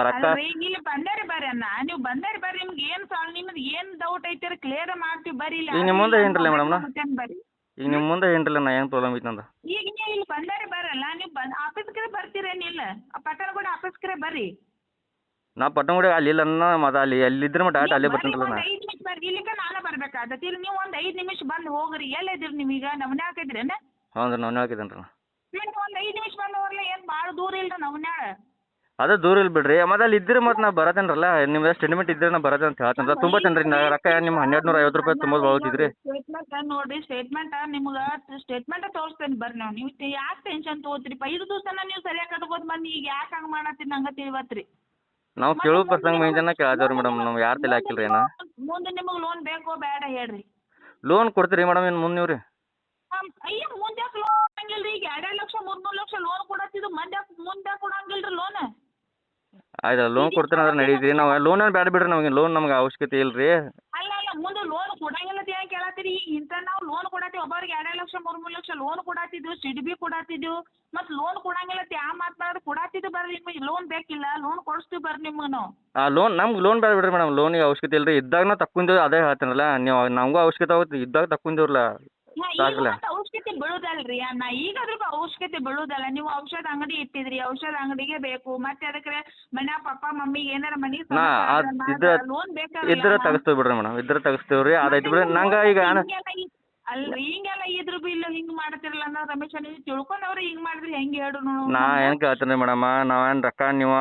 ಅಲ್ರಿ ಈಗ ಇಲ್ಲಿ ಬಂದೇರಿ ಬರ್ರಿ ಅಣ್ಣ. ನೀವು ಬಂದೇರಿ ಬರ್ರಿ ನಿಮ್ಗೆ ಏನ್ ಸಾಲ್ ನಿಮ್ದು ಏನ್ ಡೌಟ್ ಐತಿರಿ ಕ್ಲಿಯರ್ ಮಾಡ್ತೀವಿ ಬರ್ರಿ ಇಲ್ಲ ಈಗ ನಿಮ್ಮ ಮುಂದೆ ಏನ್ರಲ್ಲ ಮೇಡಮ್ ನಾ? ಬರ್ತೇನೆ ಬರ್ರಿ? ಈಗ ನಿಮ್ಮ ಮುಂದೆ ಏನ್ರಲ್ಲ ನಾ ಏನು ಪ್ರಾಬ್ಲಮ್ ಐತೆ ನಂದು? ಈಗ ನೀವು ಇಲ್ಲಿ ಬಂದಾರಿ ಬರಲ್ಲ ನೀವು ಬಂದ್ ಆಫೀಸ್ಗೆ ಬರ್ತೀರೇನಿಲ್ಲ ಪಟ್ಟಣಗೂಡ ಆಫೀಸ್ಗೆ ಬರ್ರಿ. ನಾ ಪಟ್ಟಣಗುಡಿ ಅಲ್ಲಿ ಇಲ್ಲ ಅನ್ನೋ ಮತ್ತೆ ಅಲ್ಲಿ ಎಲ್ಲಿದ್ರೆ ನಾ ಐದ್ ನಿಮಿಷ ಬರ್ರಿ ಇಲ್ಲಿಕ ನಾಳೆ ಬರ್ಬೇಕಾಗತ್ತೆ. ಇಲ್ಲಿ ನೀವು ಒಂದ್ ಐದ್ ನಿಮಿಷ ಬಂದು ಹೋಗ್ರಿ ಎಲ್ಲಿದ್ದೀರಿ ನೀವೀಗ ನವನ್ಯಾಳ ಹಾಕಿದ್ರೇನ? ಹೌದು ರೀ ನಾನು ರೀ ನೀವು ಒಂದ್ ಐದ್ ನಿಮಿಷ ಬಂದು ಏನ್ ಭಾಳ ದೂರ ಇಲ್ರಿ ನವನ್ಯಾಳ ಅದೇ ದೂರ ಇಲ್ಲ ಬಿಡ್ರಿ. ಮತ್ತೆ ಅಲ್ಲಿ ಇದ್ರೆ ಮತ್ತೆ ನಾ ಬರತ್ತೇನ್ರಲ್ಲ ನಿಮ್ಮ ಸ್ಟೇಟ್ಮೆಂಟ್ ಇದ್ರೆ ನಾ ಬರತ್ತೆ ಅಂತ ಹೇಳ್ತೇನೆ ತುಂಬಾ ರೀ ನಾ ರೊಕ್ಕ ನಿಮ್ಮ ಹನ್ನೆರಡು ನೂರ ಐವತ್ತು ರೂಪಾಯಿ ತುಂಬ ಹೋಗ್ತಿದ್ರಿ ಸ್ಟೇಟ್ಮೆಂಟ್ ನೋಡ್ರಿ ಸ್ಟೇಟ್ಮೆಂಟ್ ನಿಮ್ಗ ಸ್ಟೇಟ್ಮೆಂಟ್ ತೋರಿಸ್ತೇನೆ ಬರ್ರಿ ನಾವು. ನೀವು ಯಾಕೆ ಟೆನ್ಷನ್ ತಗೋತೀರಿ? ಐದು ದಿವಸನ ನೀವು ಸರಿಯಾಗಿ ಕಟ್ಕೋತ ಬಂದು ಈಗ ಯಾಕೆ ಹಂಗೆ ಮಾಡತ್ತೀನಿ ನಂಗೆ ತಿಳಿವತ್ರಿ. ನಾವು ಕೇಳೋ ಪ್ರಸಂಗ ಕೇಳ್ತೇವೆ ರೀ ಮೇಡಮ್ ನಾವು ಯಾರು ತಲೆ ಹಾಕಿಲ್ಲ ರೀ ಏನೋ? ಮುಂದೆ ನಿಮಗೆ ಲೋನ್ ಬೇಕೋ ಬೇಡ ಹೇಳ್ರಿ. ಲೋನ್ ಕೊಡ್ತೀರಿ ಮೇಡಮ್ ಇನ್ ಮುಂದೆ ನೀವು ರೀ ಅಯ್ಯ ಮುಂದೆ ಯಾಕೆ ಲೋನ್ ಕೊಡಂಗಿಲ್ರಿ ಈಗ ಎರಡೆರಡು ಲಕ್ಷ ಮೂರ್ ಮೂರು ಲಕ್ಷ ಲೋನ್ ಕೊಡತ್ತಿದ್ದು ಮುಂದೆ ಮುಂದೆ ಕೊಡಂಗಿಲ್ರಿ ಲೋನ್ ಆಯ್ತು ಲೋನ್ ಕೊಡ್ತೀನಿ ಅಂದ್ರೆ ನಡೀತೀರಿ. ನಾವು ಲೋನ್ ಏನು ಬೇಡ ಬಿಡ್ರಿ ನಮಗೆ? ಲೋನ್ ನಮ್ಗೆ ಅವಶ್ಯಕತೆ ಇಲ್ಲ ರೀ ಅಲ್ಲ ಅಲ್ಲ ಮುಂದೆ ಲೋನ್ ಕೊಡಂಗಿಲ್ಲ ಅಂತ ಯಾಕೆ ಕೇಳತ್ತೀರಿ ಇಂಥ ನಾವು ಲೋನ್ ಕೊಡತ್ತೀವಿ. ಒಬ್ಬರಿಗೆ ಎರಡು ಲಕ್ಷ ಮೂರು ಮೂರು ಲಕ್ಷ ಲೋನ್ ಕೊಡತ್ತಿದ್ವು ಸಿಡಿ ಬಿ ಕೊಡತ್ತಿದ್ವು. ಮತ್ತು ಲೋನ್ ಕೊಡಂಗಿಲ್ಲ ಅಂತ ಯಾವ ಮಾತನಾಡಿದ್ರೆ ಕೊಡತ್ತಿದ್ದು ಬರ್ರಿ ನಿಮಗೆ. ಲೋನ್ ಬೇಕಿಲ್ಲ ಲೋನ್ ಕೊಡಿಸ್ತೀವಿ ಬರ್ರಿ ನಿಮಗೆ ನಾವು ಆ ಲೋನ್ ನಮ್ಗೆ ಲೋನ್ ಬೇಡ ಬಿಡ್ರಿ ಮೇಡಮ್ ಲೋನಿಗೆ ಅವಶ್ಯಕತೆ ಇಲ್ಲ ರೀ ಇದ್ದಾಗ ನಾವು ತಕ್ಕೊಂದೇವು ಅದೇ ಹೇಳ್ತೀನಲ್ಲ. ನೀವು ನಮಗೂ ಅವಶ್ಯಕತೆ ಆಗುತ್ತೆ. ಇದ್ದಾಗ ತಕ್ಕೊಂದೇವ್ರಲ್ಲ ಸಾಕಲ್ಲ? ಬೀಳುದಲ್ರಿ ಈಗ ಅದ್ರ ಅವಶ್ಯಕತೆ ಬೀಳುದಲ್ಲ. ನೀವು ಔಷಧ ಅಂಗಡಿ ಇಟ್ಟಿದ್ರಿ ಔಷಧ ಅಂಗಡಿಗೆ ಬೇಕು ಮತ್ತೆ ಅದಕ್ಕೆ ಮನ್ಯಾಗ ಪಪ್ಪ ಮಮ್ಮಿ ಏನಾರ ಮನಿ ನಾ ಅದ್ ಇದ್ರ ಲೋನ್ ಇದ್ರೆ ತೆಗಿಸ್ತೇವೆ ಬಿಡ್ರಿ ಮೇಡಮ್. ಇದ್ರ ತೆಗಿಸ್ತೇವೆ ರೀ ಅದೈತಿ ಬಿಡ್ರಿ. ನಂಗೆ ಈಗ ಅಲ್ರಿ ಹಿಂಗೆಲ್ಲ ಇದ್ರು ಬಿಲ್ ಇಲ್ಲ ಹಿಂಗ್ ಮಾಡ್ತಿರಲ್ಲ ಅನ್ನೋ ರಮೇಶ. ನೀವು ತಿಳ್ಕೊಂಡವ್ರಿ ಹಿಂಗ್ ಮಾಡಿದ್ರಿ ಹೆಂಗ್ ಹೇಳು ನೋಡು ನಾ ಏನು ಕೇಳ್ತೀನಿ ರೀ ಮೇಡಮ್ ನಾವೇನು ರೊಕ್ಕ ನೀವು